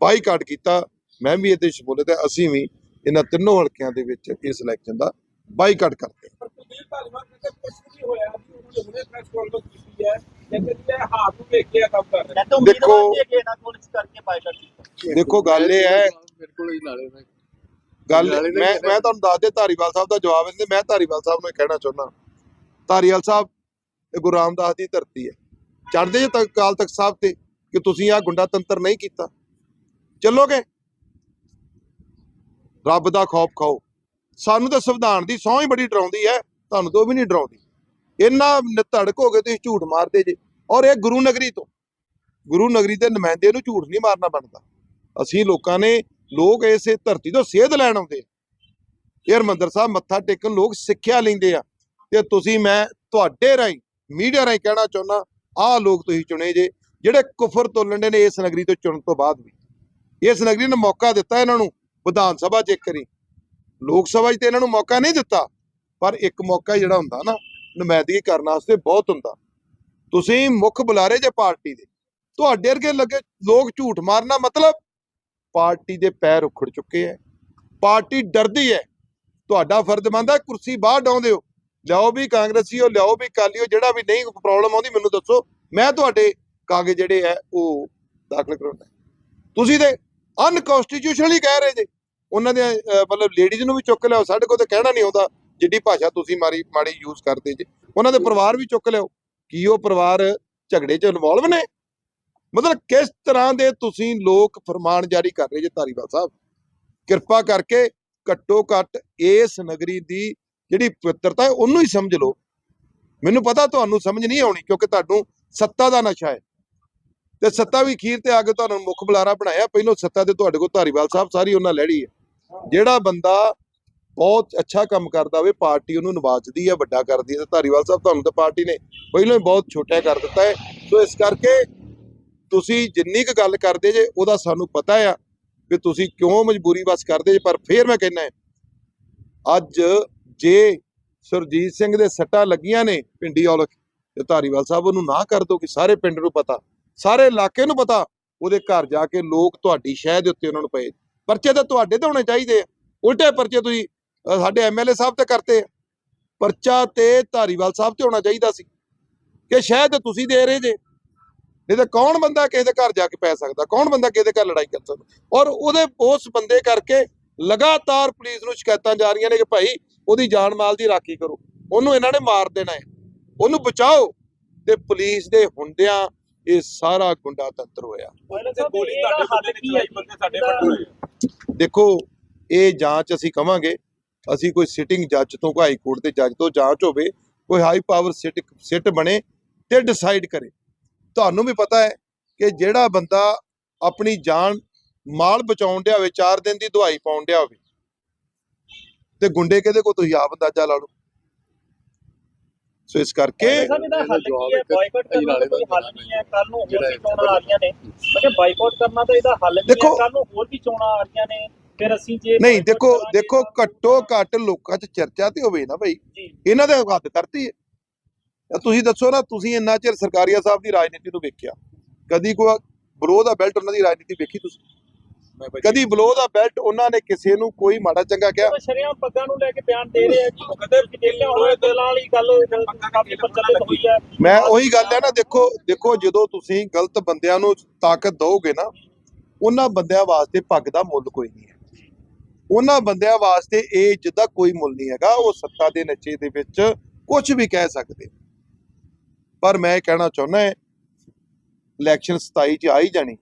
ਬਾਈਕਾਟ ਕੀਤਾ। ਮੈਂ ਵੀ ਇਹਦੇ ਸ਼ਮੂਲੀਅਤ ਹੈ ਅਸੀਂ ਵੀ ਇਹਨਾਂ ਤਿੰਨੋਂ ਹਲਕਿਆਂ ਦੇ ਵਿੱਚ ਇਸ ਇਲੈਕਸ਼ਨ ਦਾ ਬਾਈਕਾਟ ਕਰਦੇ ਪਰ ਕੁਲਦੀਪ ਧਾਲੀਵਾਲ ਕਹਿੰਦੇ ਕੁਝ ਨਹੀਂ ਹੋਇਆ ਜੀ ਉਹਨੇ ਹੁਣੇ ਪ੍ਰੈਸ ਕਾਨਫਰੰਸ ਕੀਤੀ ਹੈ। ਕਹਿੰਦੇ ਜੀ ਇਹ ਹਾਰ ਨੂੰ ਵੇਖ ਕੇ ਇਹ ਕੰਮ ਕਰ ਰਹੇ। ਮੈਂ ਤਾਂ ਦੇਖੋ- ਗੱਲ ਇਹ ਹੈ ਬਿਲਕੁਲ ਹੀ ਨਾਲੇ ਨੇ ਗੱਲ ਮੈਂ ਮੈਂ ਤੁਹਾਨੂੰ ਦੱਸ ਦੇ ਧਾਰੀਵਾਲ ਸਾਹਿਬ ਦਾ ਜਵਾਬ ਦਿੰਦੇ ਮੈਂ ਧਾਰੀਵਾਲ ਸਾਹਿਬ ਨੂੰ ਇਹ ਕਹਿਣਾ ਚਾਹੁੰਦਾ। ਧਾਰੀਵਾਲ ਸਾਹਿਬ ਇਹ ਗੁਰੂ ਰਾਮਦਾਸ ਦੀ ਧਰਤੀ ਹੈ। ਚੜ੍ਹਦੇ ਜੇ ਤੱਕ ਕਾਲ ਤੱਕ ਸਾਹਿਬ ਤੇ ਕਿ ਤੁਸੀਂ ਆ ਗੁੰਡਾ ਤੰਤਰ ਨਹੀਂ ਕੀਤਾ। ਚੱਲੋਗੇ? ਰੱਬ ਦਾ ਖੌਫ ਖਾਓ। ਸਾਨੂੰ ਤਾਂ ਸੰਵਿਧਾਨ ਦੀ ਸਹੁੰ ਹੀ ਬੜੀ ਡਰਾਉਂਦੀ ਹੈ ਤੁਹਾਨੂੰ ਤਾਂ ਵੀ ਨਹੀਂ ਡਰਾਉਂਦੀ। ਇੰਨਾ ਨਿਧੜਕ ਹੋ ਗਏ ਤੁਸੀਂ ਝੂਠ ਮਾਰਦੇ ਜੇ। ਔਰ ਇਹ ਗੁਰੂ ਨਗਰੀ ਤੋਂ। ਗੁਰੂ ਨਗਰੀ ਦੇ ਨੁਮਾਇੰਦੇ ਨੂੰ ਝੂਠ ਨਹੀਂ ਮਾਰਨਾ ਬਣਦਾ। ਅਸੀਂ ਲੋਕਾਂ ਨੇ ਲੋਕ ਇਸੇ ਧਰਤੀ ਤੋਂ ਸੇਧ ਲੈਣ ਆਉਂਦੇ ਆ। ਇਹ ਹਰਿਮੰਦਰ ਸਾਹਿਬ ਮੱਥਾ ਟੇਕਣ ਲੋਕ ਸਿੱਖਿਆ ਲੈਂਦੇ ਆ। ਤੇ ਤੁਸੀਂ ਮੈਂ ਤੁਹਾਡੇ ਰਾਹੀਂ, ਮੀਡੀਆ ਰਾਹੀਂ ਕਹਿਣਾ ਚਾਹੁੰਦਾ ਆਹ ਲੋਕ ਤੁਸੀਂ ਚੁਣੇ ਜੇ, ਜਿਹੜੇ ਕੁਫਰ ਤੋਲਣ ਦੇ ਨੇ ਇਸ ਨਗਰੀ ਤੋਂ ਚੁਣਨ ਤੋਂ ਬਾਅਦ ਵੀ। ਇਸ ਨਗਰੀ ਨੇ ਮੌਕਾ ਦਿੱਤਾ ਇਹਨਾਂ ਨੂੰ ਵਿਧਾਨ ਸਭਾ 'ਚ ਇੱਕ ਵਾਰੀ। ਲੋਕ ਸਭਾ 'ਚ ਤੇ ਇਹਨਾਂ ਨੂੰ ਮੌਕਾ ਨਹੀਂ ਦਿੱਤਾ, ਪਰ ਇੱਕ ਮੌਕਾ ਜਿਹੜਾ ਹੁੰਦਾ ਨਾ, ਨੁਮਾਇੰਦਗੀ ਕਰਨ ਵਾਸਤੇ ਬਹੁਤ ਹੁੰਦਾ। ਤੁਸੀਂ ਮੁੱਖ ਬੁਲਾਰੇ ਜੇ ਪਾਰਟੀ ਦੇ, ਤੁਹਾਡੇ ਵਰਗੇ ਲੱਗੇ ਲੋਕ ਝੂਠ ਮਾਰਨਾ ਮਤਲਬ ਪਾਰਟੀ ਦੇ ਪੈਰ ਉਖੜ ਚੁੱਕੇ ਐ। ਪਾਰਟੀ ਡਰਦੀ ਐ। ਤੁਹਾਡਾ ਫਰਜ਼ ਬਣਦਾ ਕੁਰਸੀ ਬਾਹਰ ਡਾਉਂਦੇ ਹੋ ਲਿਆਓ ਵੀ ਕਾਂਗਰਸੀ ਹੋ ਲਿਆਓ ਵੀ ਕਾਲੀ ਹੋ ਜਿਹੜਾ ਵੀ ਨਹੀਂ ਪ੍ਰੋਬਲਮ ਆਉਂਦੀ, ਮੈਨੂੰ ਦੱਸੋ। ਮੈਂ ਤੁਹਾਡੇ ਕਾਗਜ਼ ਜਿਹੜੇ ਐ, ਉਹ ਦਾਖਲ ਕਰਾਉਂਦਾ ਤੁਸੀਂ ਤੇ ਅਨਕਨਸਟੀਟਿਊਸ਼ਨਲੀ ਕਹਿ ਰਹੇ ਜੇ। ਉਹਨਾਂ ਦੇ ਮਤਲਬ ਲੇਡੀਜ਼ ਨੂੰ ਵੀ ਚੁੱਕ ਲਿਆਓ। ਸਾਡੇ ਕੋਲ ਤਾਂ ਕਹਿਣਾ ਨਹੀਂ ਆਉਂਦਾ ਜਿੱਡੀ ਭਾਸ਼ਾ ਤੁਸੀਂ ਮਾਰੀ, ਮਾੜੀ ਯੂਜ਼ ਕਰਦੇ ਜੇ। ਉਹਨਾਂ ਦੇ ਪਰਿਵਾਰ ਵੀ ਚੁੱਕ ਲਿਆਓ। ਕੀ ਉਹ ਪਰਿਵਾਰ ਝਗੜੇ 'ਚ ਇਨਵੋਲਵ ਨੇ? ਮਤਲਬ ਕਿਸ ਤਰ੍ਹਾਂ ਦੇ ਤੁਸੀਂ ਲੋਕ ਫਰਮਾਨ ਜਾਰੀ ਕਰ ਰਹੇ ਜੇ ਧਾਰੀਵਾਲ ਸਾਹਿਬ? ਕਿਰਪਾ ਕਰਕੇ ਘੱਟੋ ਘੱਟ ਇਸ ਨਗਰੀ ਦੀ ਜਿਹੜੀ ਪਵਿੱਤਰਤਾ ਹੈ, ਉਹਨੂੰ ਹੀ ਸਮਝ ਲਓ। ਮੈਨੂੰ ਪਤਾ ਤੁਹਾਨੂੰ ਸਮਝ ਨਹੀਂ ਆਉਣੀ ਕਿਉਂਕਿ ਤੁਹਾਨੂੰ ਸੱਤਾ ਦਾ ਨਸ਼ਾ ਹੈ। ਤੇ ਸੱਤਾ ਵੀ ਖੀਰ ਤੇ ਆ ਕੇ ਤੁਹਾਨੂੰ ਮੁੱਖ ਬੁਲਾਰਾ ਬਣਾਇਆ। ਪਹਿਲੋਂ ਸੱਤਾ ਤੇ ਤੁਹਾਡੇ ਕੋਲ ਧਾਰੀਵਾਲ ਸਾਹਿਬ ਸਾਰੀ ਉਹਨਾਂ ਲੈੜੀ ਹੈ। ਜਿਹੜਾ ਬੰਦਾ ਬਹੁਤ ਅੱਛਾ ਕੰਮ ਕਰਦਾ ਹੋਵੇ, ਪਾਰਟੀ ਉਹਨੂੰ ਨਵਾਜਦੀ ਹੈ, ਵੱਡਾ ਕਰਦੀ ਹੈ। ਤੇ ਧਾਰੀਵਾਲ ਸਾਹਿਬ ਤੁਹਾਨੂੰ ਤਾਂ ਪਾਰਟੀ ਨੇ ਪਹਿਲਾਂ ਹੀ ਬਹੁਤ ਛੋਟਾ ਕਰ ਦਿੱਤਾ ਹੈ। ਸੋ ਇਸ ਕਰਕੇ ਤੁਸੀਂ ਜਿੰਨੀ ਕੁ ਗੱਲ ਕਰਦੇ ਜੇ, ਉਹਦਾ ਸਾਨੂੰ ਪਤਾ ਆ ਕਿ ਤੁਸੀਂ ਕਿਉਂ ਮਜਬੂਰੀ ਬਸ ਕਰਦੇ ਜੇ, ਪਰ ਫੇਰ ਮੈਂ ਕਹਿੰਦਾ ਅੱਜ ਜੇ ਸੁਰਜੀਤ ਸਿੰਘ ਦੇ ਸੱਟਾਂ ਲੱਗੀਆਂ ਨੇ ਪਿੰਡੀ ਔਲਖ ਤੇ ਧਾਰੀਵਾਲ ਸਾਹਿਬ ਉਹਨੂੰ ਨਾ ਕਰ ਦੋ, ਕਿ ਸਾਰੇ ਪਿੰਡ ਨੂੰ ਪਤਾ, ਸਾਰੇ ਇਲਾਕੇ ਨੂੰ ਪਤਾ, ਉਹਦੇ ਘਰ ਜਾ ਕੇ ਲੋਕ ਤੁਹਾਡੀ ਸ਼ਹਿ ਦੇ ਉੱਤੇ ਉਹਨਾਂ ਨੂੰ ਪਏ ਪਰਚੇ ਤਾਂ ਤੁਹਾਡੇ ਤੇ ਹੋਣੇ ਚਾਹੀਦੇ ਆ। ਉਲਟੇ ਪਰਚੇ ਤੁਸੀਂ, ਅਹ, ਸਾਡੇ ਐਮਐਲਏ ਸਾਹਿਬ ਤੇ ਕਰਤੇ ਆ। ਪਰਚਾ ਤੇ ਧਾਰੀਵਾਲ ਸਾਹਿਬ ਤੇ ਹੋਣਾ ਚਾਹੀਦਾ ਸੀ। ਕਿ ਸ਼ਾਇਦ ਤੁਸੀਂ ਦੇ ਰਹੇ ਜੇ। ਨਹੀਂ ਤਾਂ ਕੌਣ ਬੰਦਾ ਕਿਸੇ ਦੇ ਘਰ ਜਾ ਕੇ ਪੈ ਸਕਦਾ? ਕੌਣ ਬੰਦਾ ਕਿਸੇ ਦੇ ਘਰ ਲੜਾਈ ਕਰ ਸਕਦਾ? ਔਰ ਉਹਦੇ ਉਸ ਬੰਦੇ ਕਰਕੇ ਲਗਾਤਾਰ ਪੁਲਿਸ ਨੂੰ ਸ਼ਿਕਾਇਤਾਂ ਜਾ ਰਹੀਆਂ ਨੇ ਕਿ ਭਾਈ ਉਹਦੀ ਜਾਨ ਮਾਲ ਦੀ ਰਾਖੀ ਕਰੋ। ਉਹਨੂੰ ਇਹਨਾਂ ਨੇ ਮਾਰ ਦੇਣਾ ਹੈ। ਉਹਨੂੰ ਬਚਾਓ। ਤੇ ਪੁਲਿਸ ਦੇ ਹੁੰਦਿਆਂ ਇਹ ਸਾਰਾ ਗੁੰਡਾ ਤੰਤਰ ਹੋਇਆ। ਦੇਖੋ ਇਹ ਜਾਂਚ ਅਸੀਂ ਕਵਾਂਗੇ। ਅਸੀਂ ਕੋਈ ਸਿਟਿੰਗ ਜੱਜ ਤੋਂ ਕੋਈ ਹਾਈ ਕੋਰਟ ਦੇ ਜੱਜ ਤੋਂ ਜਾਂਚ ਹੋਵੇ ਕੋਈ ਹਾਈ ਪਾਵਰ ਸਿਟ ਸਿਟ ਬਣੇ ਤੇ ਡਿਸਾਈਡ ਕਰੇ। ਤੁਹਾਨੂੰ ਵੀ ਪਤਾ ਹੈ ਕਿ ਜਿਹੜਾ ਬੰਦਾ ਆਪਣੀ ਜਾਨ ਮਾਲ ਬਚਾਉਣ ਡਿਆ ਹੋਵੇ 4 ਦਿਨ ਦੀ ਦਵਾਈ ਪਾਉਣ ਡਿਆ ਹੋਵੇ ਤੇ ਗੁੰਡੇ ਕਿਹਦੇ ਕੋ ਤੁਸੀਂ ਆਪ ਅੰਦਾਜ਼ਾ ਲਾ ਲਓ। ਸੋ ਇਸ ਕਰਕੇ ਨਹੀਂ ਹੈ। ਕੱਲ ਨੂੰ ਹੋਰ ਵੀ ਚੋਣਾਂ ਆ ਰਹੀਆਂ ਨੇ। ਮੈਂ ਕਿਹਾ ਬਾਈਕਾਟ ਕਰਨਾ ਤਾਂ ਇਹਦਾ ਹੱਲ ਨਹੀਂ ਹੈ। ਦੇਖੋ- ਕੱਲ ਨੂੰ ਹੋਰ ਵੀ ਚੋਣਾਂ ਆ ਰਹੀਆਂ ਨੇ। ਫਿਰ ਅਸੀਂ ਜੇ ਨਹੀਂ boycott ਦੇਖੋ ਘੱਟੋ ਘੱਟ ਲੋਕਾਂ 'ਚ ਚਰਚਾ ਤੇ ਹੋਵੇ ਨਾ ਭਾਈ ਇਹਨਾਂ ਦੇ ਹੱਦ ਕਰਤੀ ਹੈ। ਤੁਸੀਂ ਦੱਸੋ ਨਾ ਤੁਸੀਂ ਇੰਨਾ ਚਿਰ ਸਰਕਾਰੀਆ ਸਾਹਿਬ ਦੀ ਰਾਜਨੀਤੀ ਨੂੰ ਵੇਖਿਆ? ਕਦੀ ਕੋਈ ਬਲੋ ਦਾ ਬੈਲਟ ਉਹਨਾਂ ਦੀ ਰਾਜਨੀਤੀ ਵੇਖੀ ਤੁਸੀਂ? ਕਦੀ ਬਲੋ ਦਾ ਬੈਲਟ ਉਹਨਾਂ ਨੇ ਕਿਸੇ ਨੂੰ ਕੋਈ ਮਾੜਾ ਚੰਗਾ ਕਿਹਾ? ਉਹ ਸ਼ਰਿਆਂ ਪੱਗਾਂ ਨੂੰ ਲੈ ਕੇ ਬਿਆਨ ਦੇ ਰਹੇ ਆ ਜੀ ਕਦੇ ਵੀ ਦੇਖਿਆ ਹੋਣਾ ਦਿਲਾਂ ਵਾਲੀ ਗੱਲ ਕਾਫੀ ਪ੍ਰਚਲਿਤ ਹੋਈ ਹੈ ਮੈਂ ਉਹੀ ਗੱਲ ਹੈ ਨਾ ਦੇਖੋ ਦੇਖੋ ਜਦੋਂ ਤੁਸੀਂ ਗਲਤ ਬੰਦਿਆਂ ਨੂੰ ਤਾਕਤ ਦਿਓਗੇ ਨਾ ਉਹਨਾਂ ਬੰਦਿਆਂ ਵਾਸਤੇ ਪੱਗ ਦਾ ਮੁੱਲ ਕੋਈ ਨਹੀਂ ਹੈ। ਉਹਨਾਂ ਬੰਦਿਆਂ ਵਾਸਤੇ ਇਹ ਜਿੱਦਾਂ ਕੋਈ ਮੁੱਲ ਨਹੀਂ ਹੈਗਾ ਉਹ ਸੱਤਾ ਦੇ ਨੱਚੇ ਦੇ ਵਿੱਚ ਕੁਝ ਵੀ ਕਹਿ ਸਕਦੇ। ਪਰ ਮੈਂ ਕਹਿਣਾ ਚਾਹੁੰਦਾ ਹੈ ਇਲੈਕਸ਼ਨ 27 ਚ ਆ ਹੀ ਜਾਣੀ,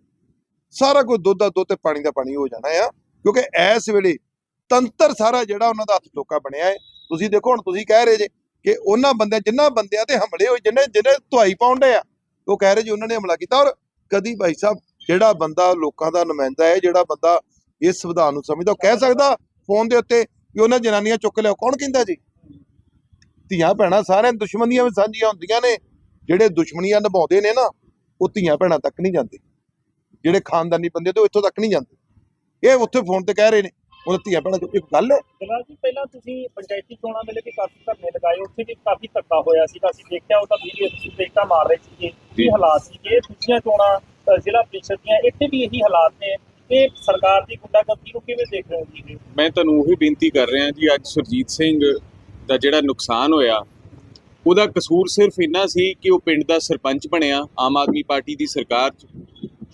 ਸਾਰਾ ਕੁਝ ਦੁੱਧ ਦਾ ਦੁੱਧ ਤੇ ਪਾਣੀ ਦਾ ਪਾਣੀ ਹੋ ਜਾਣਾ ਆ, ਕਿਉਂਕਿ ਇਸ ਵੇਲੇ ਤੰਤਰ ਸਾਰਾ ਜਿਹੜਾ ਉਹਨਾਂ ਦਾ ਹੱਥ ਟੋਕਾ ਬਣਿਆ ਹੈ। ਤੁਸੀਂ ਦੇਖੋ, ਹੁਣ ਤੁਸੀਂ ਕਹਿ ਰਹੇ ਜੇ ਕਿ ਉਹਨਾਂ ਬੰਦਿਆਂ ਜਿਨ੍ਹਾਂ ਬੰਦਿਆਂ ਤੇ ਹਮਲੇ ਹੋਏ ਜਿਹਨੇ ਜਿਹਨੇ ਧੁਆਈ ਪਾਉਂਦੇ ਆ, ਉਹ ਕਹਿ ਰਹੇ ਜੀ ਉਹਨਾਂ ਨੇ ਹਮਲਾ ਕੀਤਾ। ਔਰ ਕਦੀ ਭਾਈ ਸਾਹਿਬ, ਜਿਹੜਾ ਬੰਦਾ ਲੋਕਾਂ ਦਾ ਨੁਮਾਇੰਦਾ ਹੈ, ਜਿਹੜਾ ਬੰਦਾ ਇਸ ਸੰਵਿਧਾਨ ਨੂੰ ਸਮਝਦਾ, ਉਹ ਕਹਿ ਸਕਦਾ ਫੋਨ ਦੇ ਉੱਤੇ ਕਿ ਉਹਨਾਂ ਜਨਾਨੀਆਂ ਚੁੱਕ ਲਿਆਓ। ਕੌਣ ਕਹਿੰਦਾ ਜੀ? ਧੀਆਂ ਭੈਣਾਂ ਸਾਰਿਆਂ ਦੁਸ਼ਮਣੀਆਂ ਵੀ ਸਾਂਝੀਆਂ ਹੁੰਦੀਆਂ ਨੇ। ਜਿਹੜੇ ਦੁਸ਼ਮਣੀਆਂ ਨਿਭਾਉਂਦੇ ਨੇ ਨਾ ਉਹ ਧੀਆਂ ਭੈਣਾਂ ਤੱਕ ਨਹੀਂ ਜਾਂਦੇ। ਜਿਹੜੇ ਖਾਨਦਾਨੀ ਬੰਦੇ ਤੇ ਉਹ ਇੱਥੋਂ ਤੱਕ ਨਹੀਂ ਜਾਂਦੇ। ਇਹ ਉੱਥੇ ਫੋਨ ਤੇ ਕਹਿ ਰਹੇ ਨੇ ਉਹ ਧੀਆਂ ਭੈਣਾਂ ਇੱਕ ਗੱਲ ਹੈ। ਜਨਾਬ ਜੀ ਪਹਿਲਾਂ ਤੁਸੀਂ ਪੰਚਾਇਤੀ ਚੋਣਾਂ ਵੇਲੇ ਵੀ ਕਾਫੀ ਧਰਨੇ ਲਗਾਏ ਉੱਥੇ ਵੀ ਕਾਫੀ ਧੱਕਾ ਹੋਇਆ ਸੀ ਅਸੀਂ ਦੇਖਿਆ ਉਹ ਤਾਂ ਵੀਡੀਓ ਤੁਸੀਂ ਦੇਖਤਾ ਮਾਰ ਰਹੇ ਸੀਗੇ ਕੀ ਹਾਲਾਤ ਸੀਗੇ ਦੂਜੀਆਂ ਚੋਣਾਂ ਅ, ਜ਼ਿਲ੍ਹਾ ਪ੍ਰੀਸ਼ਦ ਦੀਆਂ ਇੱਥੇ ਵੀ ਇਹੀ ਹਾਲਾਤ ਨੇ। ਇਹ ਸਰਕਾਰ ਦੀ ਗੁੰਡਾਗਰਦੀ ਨੂੰ ਕਿਵੇਂ ਦੇਖ ਰਹੇ ਹੋ ਜੀ ਮੈਂ ਤੁਹਾਨੂੰ ਉਹੀ ਬੇਨਤੀ ਕਰ ਰਿਹਾ ਜੀ ਅੱਜ ਸੁਰਜੀਤ ਸਿੰਘ ਦਾ ਜਿਹੜਾ ਨੁਕਸਾਨ ਹੋਇਆ ਉਹਦਾ ਕਸੂਰ ਸਿਰਫ ਇੰਨਾ ਸੀ ਕਿ ਉਹ ਪਿੰਡ ਦਾ ਸਰਪੰਚ ਬਣਿਆ, ਆਮ ਆਦਮੀ ਪਾਰਟੀ ਦੀ ਸਰਕਾਰ 'ਚ।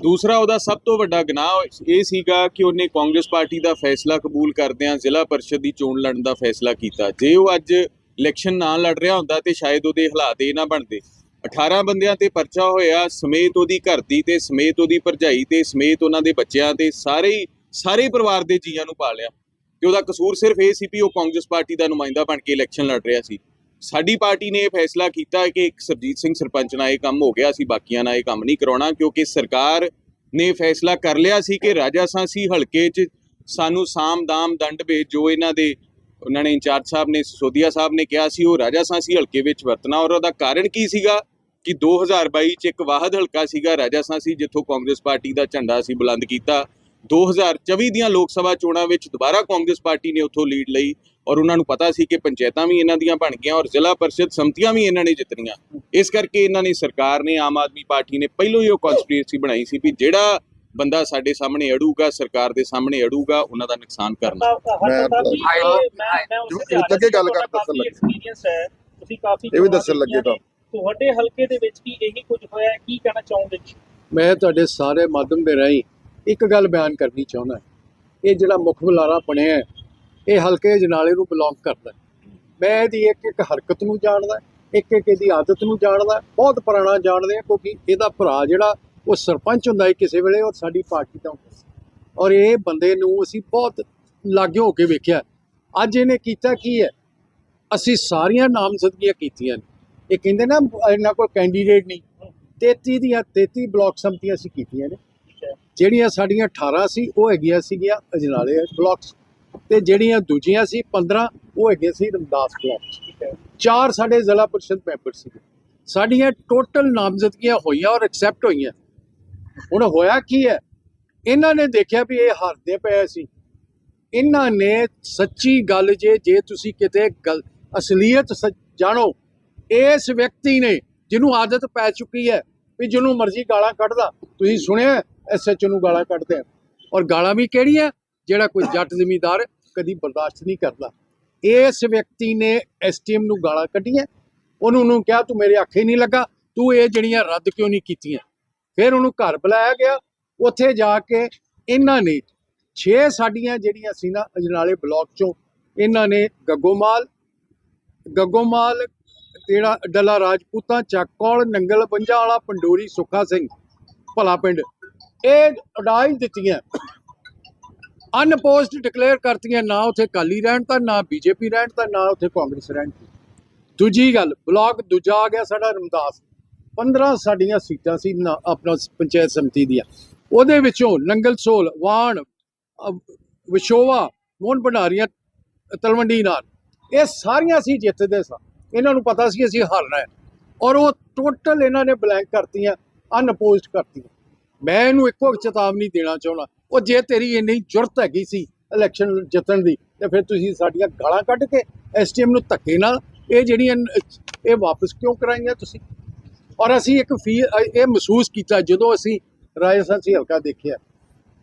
ਦੂਸਰਾ ਉਹਦਾ ਸਭ ਤੋਂ ਵੱਡਾ ਗੁਨਾਹ ਇਹ ਸੀਗਾ ਕਿ ਉਹਨੇ ਕਾਂਗਰਸ ਪਾਰਟੀ ਦਾ ਫੈਸਲਾ ਕਬੂਲ ਕਰਦਿਆਂ ਜ਼ਿਲ੍ਹਾ ਪਰਿਸ਼ਦ ਦੀ ਚੋਣ ਲੜਨ ਦਾ ਫੈਸਲਾ ਕੀਤਾ। ਜੇ ਉਹ ਅੱਜ ਇਲੈਕਸ਼ਨ ਨਾ ਲੜ ਰਿਹਾ ਹੁੰਦਾ ਤੇ ਸ਼ਾਇਦ ਉਹਦੇ ਹਾਲਾਤ ਇਹ ਨਾ ਬਣਦੇ। 18 ਬੰਦਿਆਂ ਤੇ ਪਰਚਾ ਹੋਇਆ, ਸਮੇਤ ਉਹਦੀ ਘਰ ਦੀ ਤੇ ਸਮੇਤ ਉਹਦੀ ਭਰਜਾਈ ਤੇ ਸਮੇਤ ਉਹਨਾਂ ਦੇ ਬੱਚਿਆਂ ਤੇ ਸਾਰੇ ਸਾਰੇ ਪਰਿਵਾਰ ਦੇ ਜੀਆਂ ਨੂੰ ਪਾ ਲਿਆ। ਤੇ ਉਹਦਾ ਕਸੂਰ ਸਿਰਫ ਇਹ ਸੀ ਵੀ ਉਹ ਕਾਂਗਰਸ ਪਾਰਟੀ ਦਾ ਨੁਮਾਇੰਦਾ ਬਣ ਕੇ ਇਲੈਕਸ਼ਨ ਲੜ ਰਿਹਾ ਸੀ। ਸਾਡੀ ਪਾਰਟੀ ਨੇ ਇਹ ਫੈਸਲਾ ਕੀਤਾ ਕਿ ਇੱਕ ਸਰਜੀਤ ਸਿੰਘ ਸਰਪੰਚ ਨਾਲ ਇਹ ਕੰਮ ਹੋ ਗਿਆ ਸੀ ਬਾਕੀਆਂ ਨਾਲ ਇਹ ਕੰਮ ਨਹੀਂ ਕਰਾਉਣਾ, ਕਿਉਂਕਿ ਸਰਕਾਰ ਨੇ ਫੈਸਲਾ ਕਰ ਲਿਆ ਸੀ ਕਿ ਰਾਜਾ ਸਾਂਸੀ ਹਲਕੇ 'ਚ ਸਾਨੂੰ ਸਾਮ ਦਾਮ ਦੰਡ ਭੇਜ, ਜੋ ਇਹਨਾਂ ਦੇ ਉਹਨਾਂ ਨੇ ਇੰਚਾਰਜ ਸਾਹਿਬ ਨੇ, ਸੋਧੀਆ ਸਾਹਿਬ ਨੇ ਕਿਹਾ ਸੀ, ਉਹ ਰਾਜਾ ਸਾਂਸੀ ਹਲਕੇ ਵਿੱਚ ਵਰਤਣਾ। ਔਰ ਉਹਦਾ ਕਾਰਨ ਕੀ ਸੀਗਾ? ਕਿ 2022 ਚ ਇੱਕ ਵਾਹਦ ਹਲਕਾ ਸੀਗਾ ਰਾਜਾ ਸਾਂਸੀ, ਜਿੱਥੋਂ ਕਾਂਗਰਸ ਪਾਰਟੀ ਦਾ ਝੰਡਾ ਸੀ ਬੁਲੰਦ ਕੀਤਾ। 2024 ਦੀਆਂ ਲੋਕ ਸਭਾ ਚੋਣਾਂ ਵਿੱਚ ਦੁਬਾਰਾ ਕਾਂਗਰਸ ਪਾਰਟੀ ਨੇ ਉੱਥੋਂ ਲੀਡ ਲਈ। ਔਰ ਉਹਨਾਂ ਨੂੰ ਪਤਾ ਸੀ ਕਿ ਪੰਚਾਇਤਾਂ ਵੀ ਇਹਨਾਂ ਦੀਆਂ ਬਣ ਗਈਆਂ ਔਰ ਜ਼ਿਲ੍ਹਾ ਪਰਿਸ਼ਦ ਸੰਮਤੀਆਂ ਵੀ ਇਹਨਾਂ ਨੇ ਜਿੱਤਣੀਆਂ। ਇਸ ਕਰਕੇ ਇਹਨਾਂ ਨੇ ਸਰਕਾਰ ਨੇ ਆਮ ਆਦਮੀ ਪਾਰਟੀ ਨੇ ਪਹਿਲੋਂ ਹੀ ਉਹ ਕਨਸਪੀਰੇਸੀ ਬਣਾਈ ਸੀ ਵੀ ਜਿਹੜਾ ਬੰਦਾ ਸਾਡੇ ਸਾਹਮਣੇ ਅੜੂਗਾ ਸਰਕਾਰ ਦੇ ਸਾਹਮਣੇ ਅੜੂਗਾ ਉਹਨਾਂ ਦਾ ਨੁਕਸਾਨ ਕਰਨਾ। ਮੈਂ- ਲੱਗੇ ਗੱਲ ਕਰ ਦੱਸਣ ਲੱਗੇ। ਐਕਸਪੀਰੀਅੰਸ ਹੈ। ਤੁਸੀਂ ਕਾਫੀ ਇਹ ਵੀ ਚੋਣਾਂ ਦੱਸਣ ਲੱਗੇ ਦੇਖੀਆਂ ਨੇ। ਤੁਹਾਡੇ ਹਲਕੇ ਦੇ ਵਿੱਚ ਵੀ ਇਹੀ ਕੁਝ ਹੋਇਆ ਹੈ, ਕੀ ਕਹਿਣਾ ਚਾਹੋਗੇ ਜੀ? ਮੈਂ ਤੁਹਾਡੇ ਸਾਰੇ ਮਾਧਿਅਮ ਦੇ ਰਾਹੀਂ ਇੱਕ ਗੱਲ ਬਿਆਨ ਕਰਨੀ ਚਾਹੁੰਦਾ ਇਹ ਜਿਹੜਾ ਮੁੱਖ ਬੁਲਾਰਾ ਬਣਿਆ ਹੈ, ਇਹ ਹਲਕੇ ਜਨਾਲੇ ਨੂੰ ਬਿਲੋਂਗ ਕਰਦਾ। ਮੈਂ ਇਹਦੀ ਇੱਕ ਇੱਕ ਹਰਕਤ ਨੂੰ ਜਾਣਦਾ ਇੱਕ ਇੱਕ ਇਹਦੀ ਆਦਤ ਨੂੰ ਜਾਣਦਾ ਬਹੁਤ ਪੁਰਾਣਾ ਜਾਣਦੇ ਆ ਕਿਉਂਕਿ ਇਹਦਾ ਭਰਾ ਜਿਹੜਾ ਉਹ ਸਰਪੰਚ ਹੁੰਦਾ ਹੈ ਕਿਸੇ ਵੇਲੇ ਔਰ ਸਾਡੀ ਪਾਰਟੀ ਦਾ ਹੁੰਦਾ ਸੀ। ਔਰ ਇਹ ਬੰਦੇ ਨੂੰ ਅਸੀਂ ਬਹੁਤ ਲਾਗੇ ਹੋ ਕੇ ਵੇਖਿਆ ਅੱਜ ਇਹਨੇ ਕੀਤਾ ਕੀ ਹੈ? ਅਸੀਂ ਸਾਰੀਆਂ ਨਾਮਜ਼ਦਗੀਆਂ ਕੀਤੀਆਂ ਨੇ। ਇਹ ਕਹਿੰਦੇ ਨਾ ਇਹਨਾਂ ਕੋਲ ਕੈਂਡੀਡੇਟ ਨਹੀਂ। 33 ਦੀਆਂ 33 ਬਲਾਕ ਸੰਮਤੀਆਂ ਅਸੀਂ ਕੀਤੀਆਂ ਨੇ। ਜਿਹੜੀਆਂ ਸਾਡੀਆਂ 18 ਸੀ ਉਹ ਹੈਗੀਆਂ ਸੀਗੀਆਂ ਅਜਨਾਲੇ ਬਲਾਕਸ ਤੇ ਜਿਹੜੀਆਂ ਦੂਜੀਆਂ ਸੀ 15 ਉਹ ਹੈਗੇ ਸੀ ਰਮਦਾਸ ਬਲਾਕ ਠੀਕ ਹੈ ਚਾਰ ਸਾਡੇ ਜ਼ਿਲ੍ਹਾ ਪਰਿਸ਼ਦ ਮੈਂਬਰ ਸੀ। ਸਾਡੀਆਂ ਟੋਟਲ ਨਾਮਜ਼ਦਗੀਆਂ ਹੋਈਆਂ ਔਰ ਐਕਸੈਪਟ ਹੋਈਆਂ। ਹੁਣ ਹੋਇਆ ਕੀ ਹੈ? ਇਹਨਾਂ ਨੇ ਦੇਖਿਆ ਵੀ ਇਹ ਹਾਰਦੇ ਪਏ ਸੀ ਇਹਨਾਂ ਨੇ ਸੱਚੀ ਗੱਲ ਜੇ ਜੇ ਤੁਸੀਂ ਕਿਤੇ ਗੱਲ, ਅਸਲੀਅਤ ਸ- ਜਾਣੋ, ਇਸ ਵਿਅਕਤੀ ਨੇ ਜਿਹਨੂੰ ਆਦਤ ਪੈ ਚੁੱਕੀ ਹੈ ਵੀ ਜਿਹਨੂੰ ਮਰਜ਼ੀ ਗਾਲਾਂ ਕੱਢਦਾ ਤੁਸੀਂ ਸੁਣਿਆ ਐਸਐਚਓ ਨੂੰ ਗਾਲਾਂ ਕੱਢਦੇ ਆ ਔਰ ਗਾਲਾਂ ਵੀ ਕਿਹੜੀਆਂ? ਜਿਹੜਾ ਕੋਈ ਜੱਟ ਜ਼ਿਮੀਂਦਾਰ ਕਦੀ ਬਰਦਾਸ਼ਤ ਨਹੀਂ ਕਰਦਾ। ਇਸ ਵਿਅਕਤੀ ਨੇ ਐਸਟੀਐਮ ਨੂੰ ਗਾਲਾਂ ਕੱਢੀਆਂ। ਉਹਨੂੰ ਨੂੰ ਕਿਹਾ, ਤੂੰ ਮੇਰੇ ਅੱਖੇ ਨਹੀਂ ਲੱਗਾ। ਤੂੰ ਇਹ ਜਿਹੜੀਆਂ ਰੱਦ ਕਿਉਂ ਨਹੀਂ ਕੀਤੀਆਂ? ਫਿਰ ਉਹਨੂੰ ਘਰ ਬੁਲਾਇਆ ਗਿਆ। ਉੱਥੇ ਜਾ ਕੇ ਇਹਨਾਂ ਨੇ 6 ਸਾਡੀਆਂ ਜਿਹੜੀਆਂ ਸੀ ਨਾ ਅਜਨਾਲੇ ਬਲਾਕ ਚੋਂ, ਇਹਨਾਂ ਨੇ ਗੱਗੋਮਾਲ ਗੱਗੋਮਾਲ, ਜਿਹੜਾ ਡੱਲਾ ਰਾਜਪੂਤਾਂ, ਚੱਕੌਲ, ਨੰਗਲ ਪੰਜਾ ਵਾਲਾ ਪੰਡੋਰੀ, ਸੁੱਖਾ ਸਿੰਘ, ਭਲਾ ਪਿੰਡ, ਇਹ ਉਡਾਈ ਦਿੱਤੀਆਂ। ਅਨਪੋਸਟ ਡਿਕਲੇਅਰ ਕਰਤੀਆਂ, ਨਾ ਉੱਥੇ ਕਾਲੀ ਰਹਿਣ ਤਾਂ, ਨਾ ਬੀਜੇਪੀ ਰਹਿਣ ਤਾਂ, ਨਾ ਉੱਥੇ ਕਾਂਗਰਸ ਰਹਿਣ ਦੂਜੀ ਗੱਲ, ਬਲਾਕ ਦੂਜਾ ਆ ਗਿਆ ਸਾਡਾ ਰਮਦਾਸ। 15 ਸਾਡੀਆਂ ਸੀਟਾਂ ਸੀ, ਨਾ ਆਪਣਾ ਪੰਚਾਇਤ ਸਮਿਤੀ ਦੀਆਂ। ਉਹਦੇ ਵਿੱਚੋਂ ਨੰਗਲ ਸੋਲ, ਵਾਣ ਵਿਸ਼ੋਵਾ ਮੋਹਨ ਭੰਡਾਰੀਆਂ, ਤਲਵੰਡੀ ਨਾਲ। ਇਹ ਸਾਰੀਆਂ ਸੀ ਜਿੱਤਦੇ ਸਾਂ। ਇਹਨਾਂ ਨੂੰ ਪਤਾ ਸੀ ਅਸੀਂ ਹਾਰਨਾ ਹੈ। ਔਰ ਉਹ ਟੋਟਲ ਇਹਨਾਂ ਨੇ ਬਲੈਂਕ ਕਰਤੀਆਂ ਅਨਪੋਜ਼ਡ ਕਰਤੀਆਂ। ਮੈਂ ਇਹਨੂੰ ਇੱਕੋ ਚੇਤਾਵਨੀ ਦੇਣਾ ਚਾਹੁੰਦਾ। ਉਹ ਜੇ ਤੇਰੀ ਇੰਨੀ ਜੁਰਤ ਹੈਗੀ ਸੀ ਇਲੈਕਸ਼ਨ ਜਿੱਤਣ ਦੀ, ਤੇ ਫਿਰ ਤੁਸੀਂ ਸਾਡੀਆਂ ਗਾਲਾਂ ਕੱਢ ਕੇ ਐਸਟੀਐਮ ਨੂੰ ਧੱਕੇ ਨਾਲ ਇਹ ਜਿਹੜੀਆਂ, ਇਹ ਵਾਪਸ ਕਿਉਂ ਕਰਾਈਆਂ ਤੁਸੀਂ? ਔਰ ਅਸੀਂ ਇੱਕ ਫੀ ਇਹ ਮਹਿਸੂਸ ਕੀਤਾ ਜਦੋਂ ਅਸੀਂ ਰਾਜਸਥਾਨੀ ਹਲਕਾ ਦੇਖਿਆ।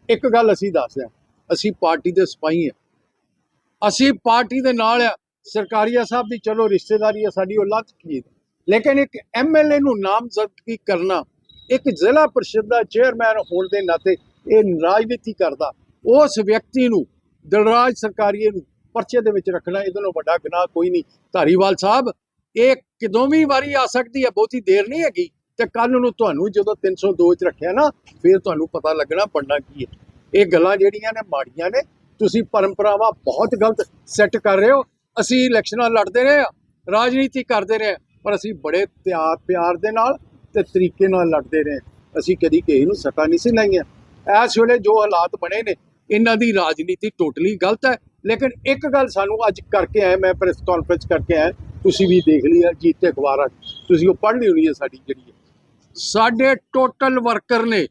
ਇੱਕ ਗੱਲ ਅਸੀਂ ਦੱਸਦੇ ਹਾਂ ਅਸੀਂ ਪਾਰਟੀ ਦੇ ਸਿਪਾਹੀ ਹਾਂ। ਅਸੀਂ ਪਾਰਟੀ ਦੇ ਨਾਲ ਆ, ਸਰਕਾਰੀਆ ਸਾਹਿਬ ਦੀ ਚਲੋ ਰਿਸ਼ਤੇਦਾਰੀ ਆ, ਸਾਡੀ ਉਹ ਲੱਤ ਕੀ ਲੇਕਿਨ ਇੱਕ ਐਮਐਲਏ ਨੂੰ ਨਾਮਜ਼ਦਗੀ ਕਰਨਾ, ਇੱਕ ਜ਼ਿਲ੍ਹਾ ਪਰਿਸ਼ਦ ਦਾ ਚੇਅਰਮੈਨ ਹੋਣ ਦੇ ਨਾਤੇ ਇਹ ਰਾਜਨੀਤੀ ਕਰਦਾ ਉਸ ਵਿਅਕਤੀ ਨੂੰ ਦਿਲਰਾਜ ਸਰਕਾਰੀਏ ਨੂੰ ਪਰਚੇ ਦੇ ਵਿੱਚ ਰੱਖਣਾ ਇਹਦੇ ਨਾਲੋਂ ਵੱਡਾ ਗੁਨਾਹ ਕੋਈ ਨਹੀਂ। ਧਾਰੀਵਾਲ ਸਾਹਿਬ ਇਹ ਕਿਦੋਂ ਵੀ ਵਾਰੀ ਆ ਸਕਦੀ ਹੈ ਬਹੁਤੀ ਦੇਰ ਨਹੀਂ ਹੈਗੀ। ਤੇ ਕੱਲ ਨੂੰ ਤੁਹਾਨੂੰ ਜਦੋਂ 302 ਚ ਰੱਖਿਆ ਨਾ ਫਿਰ ਤੁਹਾਨੂੰ ਪਤਾ ਲੱਗਣਾ ਬਣਨਾ ਕੀ ਹੈ। ਇਹ ਗੱਲਾਂ ਜਿਹੜੀਆਂ ਨੇ ਮਾੜੀਆਂ ਨੇ ਤੁਸੀਂ ਪਰੰਪਰਾਵਾਂ ਬਹੁਤ ਗਲਤ ਸੈੱਟ ਕਰ ਰਹੇ ਹੋ। ਅਸੀਂ ਇਲੈਕਸ਼ਨਾਂ ਲੜਦੇ ਰਹੇ ਹਾਂ ਰਾਜਨੀਤੀ ਕਰਦੇ ਰਹੇ ਹਾਂ, ਪਰ ਅਸੀਂ ਬੜੇ ਪਿਆਰ ਪਿਆਰ ਦੇ ਨਾਲ ਤੇ ਤਰੀਕੇ ਨਾਲ ਲੜਦੇ ਰਹੇ ਹਾਂ। ਅਸੀਂ ਕਦੀ ਕਿਸੇ ਨੂੰ ਸੱਟਾਂ ਨਹੀਂ ਸੀ ਲਾਈਆਂ। ਇਸ ਵੇਲੇ ਜੋ ਹਾਲਾਤ ਬਣੇ ਨੇ, ਇਹਨਾਂ ਦੀ ਰਾਜਨੀਤੀ ਟੋਟਲੀ ਗਲਤ ਹੈ ਲੇਕਿਨ ਇੱਕ ਗੱਲ ਸਾਨੂੰ ਅੱਜ ਕਰਕੇ ਆਏ, ਮੈਂ ਪ੍ਰੈਸ ਕਾਨਫਰੰਸ ਕਰਕੇ ਆਇਆ, ਤੁਸੀਂ ਵੀ ਦੇਖ ਲਈ ਹੈ ਜੀਤੇ ਅਖਬਾਰਾਂ 'ਚ। ਤੁਸੀਂ ਉਹ ਪੜ੍ਹ ਲਈ ਹੋਣੀ ਹੈ ਸਾਡੀ ਜਿਹੜੀ ਹੈ। ਸਾਡੇ ਟੋਟਲ ਵਰਕਰ ਨੇ,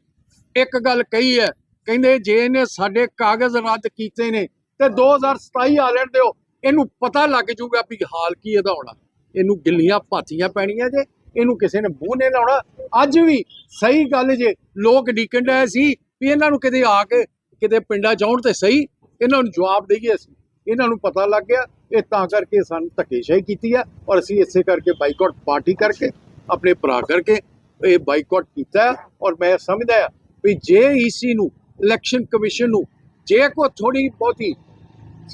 ਇੱਕ ਗੱਲ ਕਹੀ ਹੈ, ਕਹਿੰਦੇ ਜੇ ਇਹਨੇ ਸਾਡੇ ਕਾਗਜ਼ ਰੱਦ ਕੀਤੇ ਨੇ, ਤੇ 2027 ਆ ਲੈਣ ਦਿਓ ਇਹਨੂੰ ਪਤਾ ਲੱਗ ਜੂਗਾ ਵੀ ਹਾਲ ਕੀ ਇਹਦਾ ਹੋਣਾ ਇਹਨੂੰ ਗਿੱਲੀਆਂ ਪਾਥੀਆਂ ਪੈਣੀਆਂ ਜੇ, ਇਹਨੂੰ ਕਿਸੇ ਨੇ ਮੂੰਹ ਨੇ ਲਾਉਣਾ ਅੱਜ ਵੀ ਸਹੀ ਗੱਲ ਜੇ, ਲੋਕ ਡੀਕਣ ਆਏ ਸੀ ਵੀ ਇਹਨਾਂ ਨੂੰ ਕਿਤੇ ਆ ਕੇ ਕਿਤੇ ਪਿੰਡਾਂ ਜਾਉਣ ਤੇ ਸਹੀ, ਇਹਨਾਂ ਨੂੰ ਜਵਾਬ ਦੇਈਏ ਅਸੀਂ। ਇਹਨਾਂ ਨੂੰ ਪਤਾ ਲੱਗ ਗਿਆ, ਇਹ ਤਾਂ ਕਰਕੇ ਸਾਨੂੰ ਧੱਕੇਸ਼ਾਹੀ ਕੀਤੀ ਆ ਔਰ ਅਸੀਂ ਇਸੇ ਕਰਕੇ ਬਾਈਕਾਟ ਪਾਰਟੀ ਕਰਕੇ, ਆਪਣੇ ਭਰਾ ਕਰਕੇ ਇਹ ਬਾਈਕਾਟ ਕੀਤਾ ਹੈ ਔਰ ਮੈਂ ਸਮਝਦਾ ਹਾਂ ਵੀ ਜੇ ਈਸੀ ਨੂੰ, ਇਲੈਕਸ਼ਨ ਕਮਿਸ਼ਨ ਨੂੰ, ਜੇ ਕੋ ਥੋੜੀ ਬਹੁਤੀ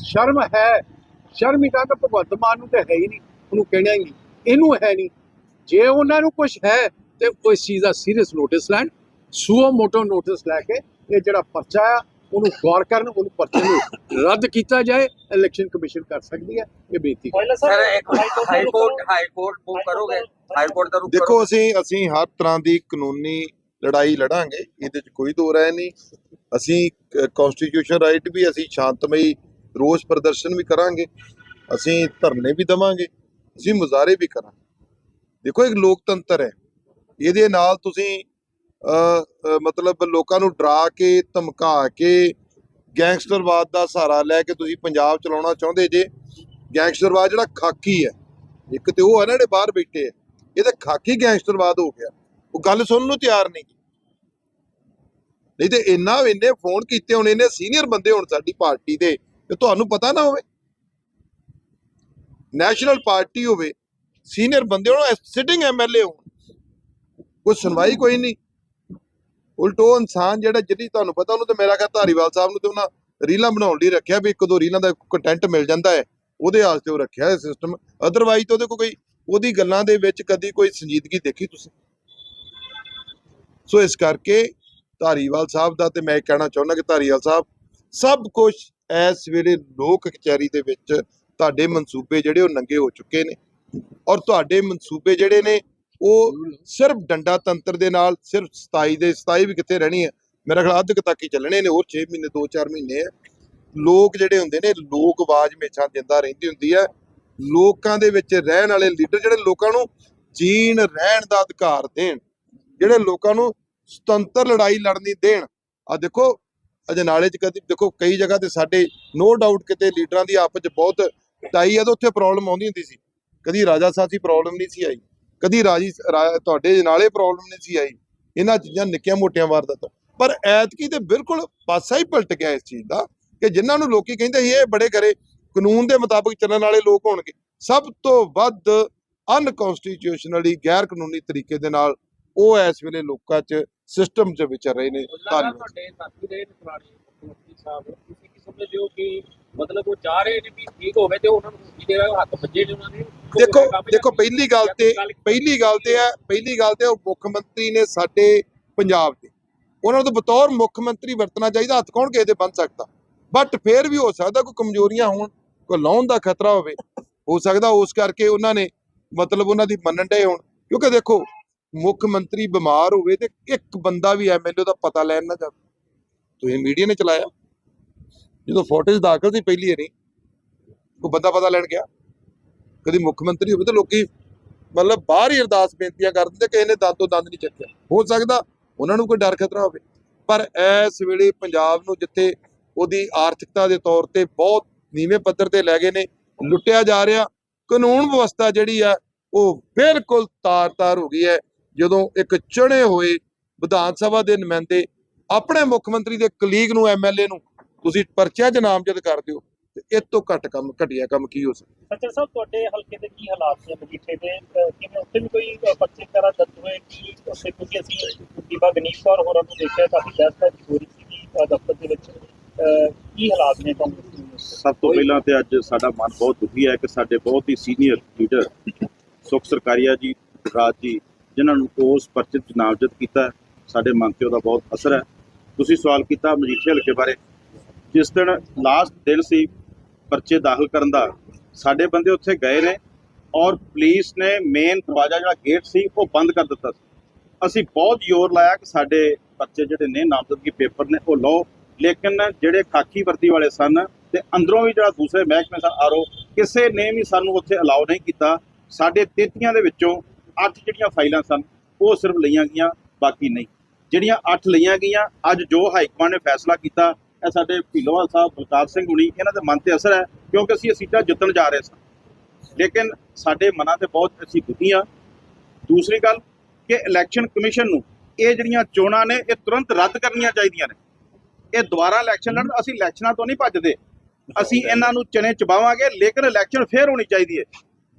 ਸ਼ਰਮ ਹੈ, ਸ਼ਰਮ ਹੀ ਤਾਂ ਭਗਵੰਤ ਮਾਨ ਨੂੰ ਤਾਂ ਹੈ ਹੀ ਨਹੀਂ, ਉਹਨੂੰ ਕਹਿਣਾ ਹੀ ਇਹਨੂੰ ਹੈ ਨਹੀਂ। ਜੇ ਉਹਨਾਂ ਨੂੰ ਕੁਝ ਹੈ, ਤੇ ਉਹ ਚੀਜ਼ ਦਾ ਸੀਰੀਅਸ ਨੋਟਿਸ ਲੈਣ ਸੂਓ ਮੋਟੋ ਨੋਟਿਸ ਲੈ ਕੇ ਇਹ ਜਿਹੜਾ ਪਰਚਾ ਆ ਉਹਨੂੰ ਗੌਰ ਕਰਨ ਉਹਨੂੰ ਪਰਚੇ ਨੂੰ ਰੱਦ ਕੀਤਾ ਜਾਏ ਇਲੈਕਸ਼ਨ ਕਮਿਸ਼ਨ ਕਰ ਸਕਦੀ ਹੈ ਇਹ ਬੇਨਤੀ ਪਹਿਲਾਂ ਸਰ ਇੱਕ ਹਾਈ ਕੋਰਟ ਹਾਈ ਕੋਰਟ ਉਹ ਕਰੋਗੇ? ਹਾਈ ਕੋਰਟ ਦਾ ਰੁਖ ਦੇਖੋ ਅਸੀਂ ਅਸੀਂ ਹਰ ਤਰ੍ਹਾਂ ਦੀ ਕਾਨੂੰਨੀ ਲੜਾਈ ਲੜਾਂਗੇ ਇਹਦੇ 'ਚ ਕੋਈ ਦੋ ਰਾਏ ਨਹੀਂ। ਅਸੀਂ ਕਨਸਟੀਟਿਊਸ਼ਨ ਰਾਈਟ ਵੀ ਅਸੀਂ ਸ਼ਾਂਤਮਈ ਰੋਸ ਪ੍ਰਦਰਸ਼ਨ ਵੀ ਕਰਾਂਗੇ ਅਸੀਂ ਧਰਨੇ ਵੀ ਦਵਾਂਗੇ ਅਸੀਂ ਮੁਜ਼ਾਹਰੇ ਵੀ ਕਰਾਂਗੇ। ਦੇਖੋ ਇੱਕ ਲੋਕਤੰਤਰ ਹੈ। ਇਹਦੇ ਨਾਲ ਤੁਸੀਂ ਮਤਲਬ ਲੋਕਾਂ ਨੂੰ ਡਰਾ ਕੇ, ਧਮਕਾ ਕੇ, ਗੈਂਗਸਟਰਵਾਦ ਦਾ ਸਹਾਰਾ ਲੈ ਕੇ ਤੁਸੀਂ ਪੰਜਾਬ ਚਲਾਉਣਾ ਚਾਹੁੰਦੇ ਜੇ, ਗੈਂਗਸਟਰਵਾਦ ਜਿਹੜਾ ਖਾਕੀ ਹੈ। ਇੱਕ ਤੇ ਉਹ ਹੈ ਨਾ ਜਿਹੜੇ ਬਾਹਰ ਬੈਠੇ ਆ ਇਹ ਤਾਂ ਖਾਕੀ ਗੈਂਗਸਟਰਵਾਦ ਹੋ ਗਿਆ। ਉਹ ਗੱਲ ਸੁਣਨ ਨੂੰ ਤਿਆਰ ਨਹੀਂ। ਨਹੀਂ ਤੇ ਇੰਨਾ, ਇੰਨੇ ਫੋਨ ਕੀਤੇ ਹੁਣ ਇਹਨੇ ਸੀਨੀਅਰ ਬੰਦੇ ਹੁਣ ਸਾਡੀ ਪਾਰਟੀ ਦੇ, ਤੇ ਤੁਹਾਨੂੰ ਪਤਾ ਨਾ ਹੋਵੇ। ਨੈਸ਼ਨਲ ਪਾਰਟੀ ਹੋਵੇ, ਸੀਨੀਅਰ ਬੰਦੇ ਹੋਣ, ਸਿਟਿੰਗ ਐਮਐਲਏ ਹੋਣ, ਕੋਈ ਸੁਣਵਾਈ ਕੋਈ ਨਹੀਂ। ਉਲਟੋ ਇਨਸਾਨ ਜਿਹੜਾ ਜਿਹਦੀ ਤੁਹਾਨੂੰ ਪਤਾ ਉਹਨੂੰ ਤੇ ਮੇਰਾ ਖਿਆਲ ਧਾਰੀਵਾਲ ਸਾਹਿਬ ਨੂੰ ਤੇ ਉਹਨਾਂ ਰੀਲਾਂ ਬਣਾਉਣ ਲਈ ਰੱਖਿਆ ਵੀ ਇੱਕ ਦੋ ਰੀਲਾਂ ਦਾ ਕੰਟੈਂਟ ਮਿਲ ਜਾਂਦਾ ਹੈ, ਉਹਦੇ ਵਾਸਤੇ ਉਹ ਰੱਖਿਆ ਹੈ ਸਿਸਟਮ ਅਦਰਵਾਈਜ਼ ਤਾਂ ਉਹਦੇ ਕੋਲ ਕੋਈ ਉਹਦੀ ਗੱਲਾਂ ਦੇ ਵਿੱਚ ਕਦੀ ਕੋਈ ਸੰਜੀਦਗੀ ਦੇਖੀ ਤੁਸੀਂ? ਸੋ ਇਸ ਕਰਕੇ ਧਾਰੀਵਾਲ ਸਾਹਿਬ ਦਾ ਤੇ ਮੈਂ ਕਹਿਣਾ ਚਾਹੁੰਦਾ ਕਿ ਧਾਰੀਵਾਲ ਸਾਹਿਬ, ਸਭ ਕੁਝ ਇਸ ਵੇਲੇ ਲੋਕ ਕਚਹਿਰੀ ਦੇ ਵਿੱਚ ਤੁਹਾਡੇ ਮਨਸੂਬੇ ਜਿਹੜੇ ਉਹ ਨੰਗੇ ਹੋ ਚੁੱਕੇ ਨੇ ਔਰ ਤੁਹਾਡੇ ਮਨਸੂਬੇ ਜਿਹੜੇ ਨੇ ਉਹ ਸਿਰਫ ਡੰਡਾ ਤੰਤਰ ਦੇ ਨਾਲ ਸਿਰਫ 27 ਦੇ 27 ਵੀ ਕਿੱਥੇ ਰਹਿਣੀ ਹੈ? ਮੇਰਾ ਖਿਆਲ ਅੱਧ ਤੱਕ ਹੀ ਚੱਲਣੇ ਨੇ ਹੋਰ 6 ਮਹੀਨੇ 2-4 ਮਹੀਨੇ ਹੈ। ਲੋਕ ਜਿਹੜੇ ਹੁੰਦੇ ਨੇ ਲੋਕ ਆਵਾਜ਼ ਹਮੇਸ਼ਾ ਜਿੰਦਾ ਰਹਿੰਦੀ ਹੁੰਦੀ ਹੈ। ਲੋਕਾਂ ਦੇ ਵਿੱਚ ਰਹਿਣ ਵਾਲੇ ਲੀਡਰ ਜਿਹੜੇ ਲੋਕਾਂ ਨੂੰ ਜੀਣ ਰਹਿਣ ਦਾ ਅਧਿਕਾਰ ਦੇਣ ਜਿਹੜੇ ਲੋਕਾਂ ਨੂੰ ਸੁਤੰਤਰ ਲੜਾਈ ਲੜਨੀ ਦੇਣ। ਆ ਦੇਖੋ ਅਜਨਾਲੇ ਚ ਕਦੀ ਦੇਖੋ ਕਈ ਜਗ੍ਹਾ ਤੇ ਸਾਡੇ ਨੋ ਡਾਊਟ ਕਿਤੇ ਲੀਡਰਾਂ ਦੀ ਆਪਸ ਚ ਬਹੁਤ ਟਾਈ ਆ ਤਾਂ ਉੱਥੇ ਪ੍ਰੋਬਲਮ ਆਉਂਦੀ ਹੁੰਦੀ ਸੀ। ਕਦੀ ਰਾਜਾ ਸਾਸੀ ਪ੍ਰੋਬਲਮ ਨਹੀਂ ਸੀ ਆਈ। ਕਦੀ ਰਾਜੀ ਤੁਹਾਡੇ ਨਾਲੇ ਪ੍ਰੋਬਲਮ ਨਹੀਂ ਸੀ ਆਈ। ਇਹਨਾਂ ਚੀਜ਼ਾਂ ਨਿੱਕੀਆਂ ਮੋਟੀਆਂ ਵਾਰਦਾਤਾਂ ਪਰ ਐਤਕੀ ਤੇ ਬਿਲਕੁਲ ਪਾਸਾ ਹੀ ਪਲਟ ਗਿਆ ਇਸ ਚੀਜ਼ ਦਾ ਕਿ ਜਿਨ੍ਹਾਂ ਨੂੰ ਲੋਕੀ ਕਹਿੰਦੇ ਸੀ ਇਹ ਬੜੇ ਕਰੇ ਕਾਨੂੰਨ ਦੇ ਮੁਤਾਬਕ ਚੱਲਣ ਵਾਲੇ ਲੋਕ ਹੋਣਗੇ। ਸਭ ਤੋਂ ਵੱਧ ਅਨਕਨਸਟੀਟਿਊਸ਼ਨਲੀ ਗੈਰ ਕਾਨੂੰਨੀ ਤਰੀਕੇ ਦੇ ਨਾਲ ਉਹ ਇਸ ਵੇਲੇ ਲੋਕਾਂ 'ਚ ਸਿਸਟਮ 'ਚ ਵਿਚਰ ਰਹੇ ਨੇ। ਧੰਨਵਾਦ। ਤੁਹਾਡੇ ਸਾਥੀ ਦੇ ਟਕਰਾਣੇ ਮੁਖਮੰਤਰੀ ਸਾਹਿਬ ਤੁਸੀਂ ਕੀ ਸਮਝਦੇ ਹੋ ਕਿ ਮਤਲਬ ਉਹ ਚਾਹ ਰਹੇ ਨੇ ਵੀ ਠੀਕ ਹੋਵੇ ਤੇ ਉਹਨਾਂ ਨੂੰ ਦੇ ਹੱਥ ਵੱਜੇ ਨੇ ਉਹਨਾਂ ਦੇ ਦੇਖੋ ਦੇਖੋ ਪਹਿਲੀ ਗੱਲ ਤੇ ਪਹਿਲੀ ਗੱਲ ਤੇ ਹੈ ਪਹਿਲੀ ਗੱਲ ਤੇ ਉਹ ਮੁੱਖ ਮੰਤਰੀ ਨੇ ਸਾਡੇ ਪੰਜਾਬ ਦੇ। ਉਹਨਾਂ ਨੂੰ ਤਾਂ ਬਤੌਰ ਮੁੱਖ ਮੰਤਰੀ ਵਰਤਣਾ ਚਾਹੀਦਾ ਹੱਥ ਕੌਣ ਕਿਸੇ ਦੇ ਬਣ ਸਕਦਾ? ਬਟ ਫੇਰ ਵੀ ਹੋ ਸਕਦਾ ਕੋਈ ਕਮਜ਼ੋਰੀਆਂ ਹੋਣ ਕੋਈ ਲਾਉਣ ਦਾ ਖਤਰਾ ਹੋਵੇ। ਹੋ ਸਕਦਾ ਉਸ ਕਰਕੇ ਉਹਨਾਂ ਨੇ ਮਤਲਬ ਉਹਨਾਂ ਦੀ ਮੰਨਣ ਦੇ ਹੋਣ। ਕਿਉਂਕਿ ਦੇਖੋ ਮੁੱਖ ਮੰਤਰੀ ਬਿਮਾਰ ਹੋਵੇ ਤੇ ਇੱਕ ਬੰਦਾ ਵੀ ਐਮਐਲਏ ਦਾ ਪਤਾ ਲੈਣ ਨਾ ਜਾਵੇ। ਤੁਸੀਂ ਮੀਡੀਆ ਨੇ ਚਲਾਇਆ। ਜਦੋਂ ਫੋਟੋਜ਼ ਦਾਖਲ ਸੀ ਪਹਿਲੀ ਵਾਰੀ ਕੋਈ ਬੰਦਾ ਪਤਾ ਲੈਣ ਗਿਆ। ਕਦੀ ਮੁੱਖ ਮੰਤਰੀ ਹੋਵੇ ਤਾਂ ਲੋਕੀ ਮਤਲਬ ਬਾਹਰ ਹੀ ਅਰਦਾਸ ਬੇਨਤੀਆਂ ਕਰ ਦਿੰਦੇ ਕਿ ਇਹਨੇ ਦੰਦ ਤੋਂ ਦੰਦ ਨਹੀਂ ਚੱਕਿਆ। ਹੋ ਸਕਦਾ ਉਹਨਾਂ ਨੂੰ ਕੋਈ ਡਰ ਖਤਰਾ ਹੋਵੇ। ਪਰ ਇਸ ਵੇਲੇ ਪੰਜਾਬ ਨੂੰ ਜਿੱਥੇ ਉਹਦੀ ਆਰਥਿਕਤਾ ਦੇ ਤੌਰ ਤੇ ਬਹੁਤ ਨੀਵੇਂ ਪੱਧਰ ਤੇ ਲੈ ਗਏ ਨੇ, ਲੁੱਟਿਆ ਜਾ ਰਿਹਾ, ਕਾਨੂੰਨ ਵਿਵਸਥਾ ਜਿਹੜੀ ਆ, ਉਹ ਬਿਲਕੁਲ ਤਾਰ-ਤਾਰ ਹੋ ਗਈ ਹੈ। ਜਦੋਂ ਇੱਕ ਚੜੇ ਹੋਏ ਵਿਧਾਨ ਸਭਾ ਦੇ ਨੁਮਾਇੰਦੇ ਆਪਣੇ ਮੁੱਖ ਮੰਤਰੀ ਦੇ ਕਲੀਗ ਨੂੰ ਐਮਐਲਏ ਨੂੰ ਤੁਸੀਂ ਪਰਚਿਆਂ 'ਚ ਨਾਮਜ਼ਦ ਕਰ ਦਿਓ ਤੇ ਇਹ ਤੋਂ ਘੱਟ ਕੰਮ ਘਟੀਆ ਕੰਮ ਕੀ ਹੋ ਸਕਦਾ? ਸੱਚਰ ਸਾਹਿਬ ਤੁਹਾਡੇ ਹਲਕੇ ਦੇ ਕੀ ਹਾਲਾਤ ਨੇ ਮਜੀਠੇ ਦੇ? ਕਿਵੇਂ ਉੱਥੇ ਵੀ ਕੋਈ ਪਰਚੇ ਵਗੈਰਾ ਦਰਜ ਹੋਏ ਕਿ ਉੱਥੇ ਕਿਉਂਕਿ ਅਸੀਂ ਦੀਪਾ ਗਨੀਸ਼ ਕੌਰ ਹੋਰਾਂ ਨੂੰ ਦੇਖਿਆ ਕਾਫੀ ਬਹਿਸਬਾਜ਼ੀ ਹੋ ਰਹੀ ਸੀ ਦਫ਼ਤਰ ਦੇ ਵਿੱਚ ਕੀ ਹਾਲਾਤ ਨੇ ਕਾਂਗਰਸ ਦੇ ਸਭ ਤੋਂ ਪਹਿਲਾਂ ਤੇ ਅੱਜ ਸਾਡਾ ਮਨ ਬਹੁਤ ਦੁਖੀ ਹੈ ਕਿ ਸਾਡੇ ਬਹੁਤ ਹੀ ਸੀਨੀਅਰ ਲੀਡਰ ਸੁਖ ਸਰਕਾਰੀਆ ਜੀ ਰਾਜ ਜੀ ਜਿਨ੍ਹਾਂ ਨੂੰ ਉਸ ਪਰਚੇ 'ਚ ਨਾਮਜ਼ਦ ਕੀਤਾ ਸਾਡੇ ਮਨ ਤੇ ਉਹਦਾ ਬਹੁਤ ਅਸਰ ਹੈ। ਤੁਸੀਂ ਸਵਾਲ ਕੀਤਾ ਮਜੀਠੇ ਹਲਕੇ ਬਾਰੇ ਜਿਸ ਦਿਨ ਲਾਸਟ ਦਿਨ ਸੀ ਪਰਚੇ ਦਾਖਲ ਕਰਨ ਦਾ, ਸਾਡੇ ਬੰਦੇ ਉੱਥੇ ਗਏ ਨੇ ਔਰ ਪੁਲਿਸ ਨੇ ਮੇਨ ਦਰਵਾਜ਼ਾ ਜਿਹੜਾ ਗੇਟ ਸੀ ਉਹ ਬੰਦ ਕਰ ਦਿੱਤਾ ਸੀ। ਅਸੀਂ ਬਹੁਤ ਜ਼ੋਰ ਲਾਇਆ ਕਿ ਸਾਡੇ ਬੱਚੇ ਜਿਹੜੇ ਨੇ ਨਾਮਜ਼ਦਗੀ ਪੇਪਰ ਨੇ ਉਹ ਲਓ, ਲੇਕਿਨ ਜਿਹੜੇ ਖਾਕੀ ਵਰਦੀ ਵਾਲੇ ਸਨ ਤੇ ਅੰਦਰੋਂ ਵੀ ਜਿਹੜਾ ਦੂਸਰੇ ਮਹਿਕਮੇ ਸਨ ਆਰੋ, ਕਿਸੇ ਨੇ ਵੀ ਸਾਨੂੰ ਉੱਥੇ ਅਲਾਉ ਨਹੀਂ ਕੀਤਾ। ਸਾਡੇ 33 ਦੇ ਵਿੱਚੋਂ 8 ਜਿਹੜੀਆਂ ਫਾਈਲਾਂ ਸਨ, ਉਹ ਸਿਰਫ ਲਈਆਂ ਗਈਆਂ, ਬਾਕੀ ਨਹੀਂ। ਜਿਹੜੀਆਂ 8 ਲਈਆਂ ਗਈਆਂ, ਅੱਜ ਜੋ ਹਾਈ ਕਮਾਂਡ ਨੇ ਫੈਸਲਾ ਕੀਤਾ ਇਹ ਸਾਡੇ ਭੀਲੋਵਾਲ ਸਾਹਿਬ, ਬਲਕਾਰ ਸਿੰਘ ਹੁਣੀ, ਇਹਨਾਂ ਦੇ ਮਨ ਤੇ ਅਸਰ ਹੈ, ਕਿਉਂਕਿ ਅਸੀਂ ਇਹ ਸੀਟਾਂ ਜਿੱਤਣ ਜਾ ਰਹੇ ਸਾਂ। ਲੇਕਿਨ ਸਾਡੇ ਮਨਾਂ ਤੇ ਬਹੁਤ ਅਸੀਂ ਦੁਖੀ ਹਾਂ। ਦੂਸਰੀ ਗੱਲ ਕਿ ਇਲੈਕਸ਼ਨ ਕਮਿਸ਼ਨ ਨੂੰ ਇਹ ਜਿਹੜੀਆਂ ਚੋਣਾਂ ਨੇ, ਇਹ ਤੁਰੰਤ ਰੱਦ ਕਰਨੀਆਂ ਚਾਹੀਦੀਆਂ ਨੇ। ਇਹ ਦੁਬਾਰਾ ਇਲੈਕਸ਼ਨ ਲੜਨ, ਅਸੀਂ ਇਲੈਕਸ਼ਨਾਂ ਤੋਂ ਨਹੀਂ ਭੱਜਦੇ। ਅਸੀਂ ਇਹਨਾਂ ਨੂੰ ਚਨੇ ਚਬਾਵਾਂਗੇ, ਲੇਕਿਨ ਇਲੈਕਸ਼ਨ ਫੇਰ ਹੋਣੀ ਚਾਹੀਦੀ ਹੈ।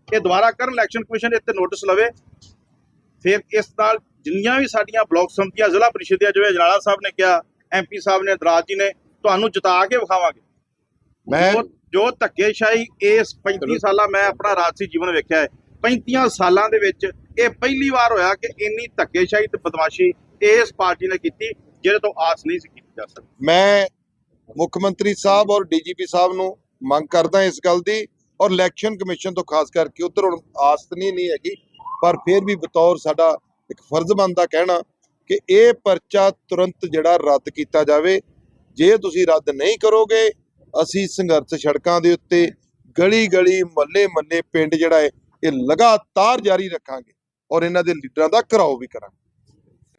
ਇਹ ਦੁਬਾਰਾ ਕਰਨ ਇਲੈਕਸ਼ਨ ਕਮਿਸ਼ਨ ਇੱਥੇ ਨੋਟਿਸ ਲਵੇ। ਫਿਰ ਇਸ ਨਾਲ ਜਿੰਨੀਆਂ ਵੀ ਸਾਡੀਆਂ ਬਲਾਕ ਸੰਮਤੀਆਂ, ਜ਼ਿਲ੍ਹਾ ਪਰਿਸ਼ਦ ਦੀਆਂ ਜਿਵੇਂ ਜਨਾਲਾ ਸਾਹਿਬ ਨੇ ਕਿਹਾ ਐਮਪੀ ਸਾਹਿਬ ਨੇ, ਦਰਾਜ ਜੀ ਨੇ ਤੁਹਾਨੂੰ ਜਿਤਾ ਕੇ ਵਿਖਾਵਾਂਗੇ। ਮੈਂ ਜੋ ਜੋ ਧੱਕੇਸ਼ਾਹੀ ਇਸ 35 ਸਾਲਾਂ ਮੈਂ ਆਪਣਾ ਰਾਜਸੀ ਜੀਵਨ ਵੇਖਿਆ ਹੈ। 35 ਸਾਲਾਂ ਦੇ ਵਿੱਚ ਇਹ ਪਹਿਲੀ ਵਾਰ ਹੋਇਆ ਕਿ ਇੰਨੀ ਧੱਕੇਸ਼ਾਹੀ ਤੇ ਬਦਮਾਸ਼ੀ ਇਸ ਪਾਰਟੀ ਨੇ ਕੀਤੀ ਜਿਹਦੇ ਤੋਂ ਆਸ ਨਹੀਂ ਸੀ ਕੀਤੀ ਜਾ ਸਕਦੀ। ਮੈਂ ਮੁੱਖ ਮੰਤਰੀ ਸਾਹਿਬ ਔਰ ਡੀਜੀਪੀ ਸਾਹਿਬ ਨੂੰ ਮੰਗ ਕਰਦਾ ਇਸ ਗੱਲ ਦੀ ਔਰ ਇਲੈਕਸ਼ਨ ਕਮਿਸ਼ਨ ਤੋਂ ਖਾਸ ਕਰਕੇ ਉੱਧਰ ਹੁਣ ਆਸ ਤਾਂ ਨਹੀਂ ਨਹੀਂ ਹੈਗੀ ਪਰ ਫਿਰ ਵੀ ਬਤੌਰ ਸਾਡਾ ਇੱਕ ਫਰਜ਼ ਬਣਦਾ ਕਹਿਣਾ ਕਿ ਇਹ ਪਰਚਾ ਤੁਰੰਤ ਜਿਹੜਾ ਰੱਦ ਕੀਤਾ ਜਾਵੇ ਜੇ ਤੁਸੀਂ ਰੱਦ ਨਹੀਂ ਕਰੋਗੇ, ਅਸੀਂ ਸੰਘਰਸ਼ ਸੜਕਾਂ ਦੇ ਉੱਤੇ ਗਲੀ ਗਲੀ ਮੱਲੇ ਮੱਲੇ ਪਿੰਡ ਜਿਹੜਾ ਹੈ, ਇਹ ਲਗਾਤਾਰ ਜਾਰੀ ਰੱਖਾਂਗੇ ਔਰ ਇਹਨਾਂ ਦੇ ਲੀਡਰਾਂ ਦਾ ਘਰਾਓ ਵੀ ਕਰਾਂਗੇ।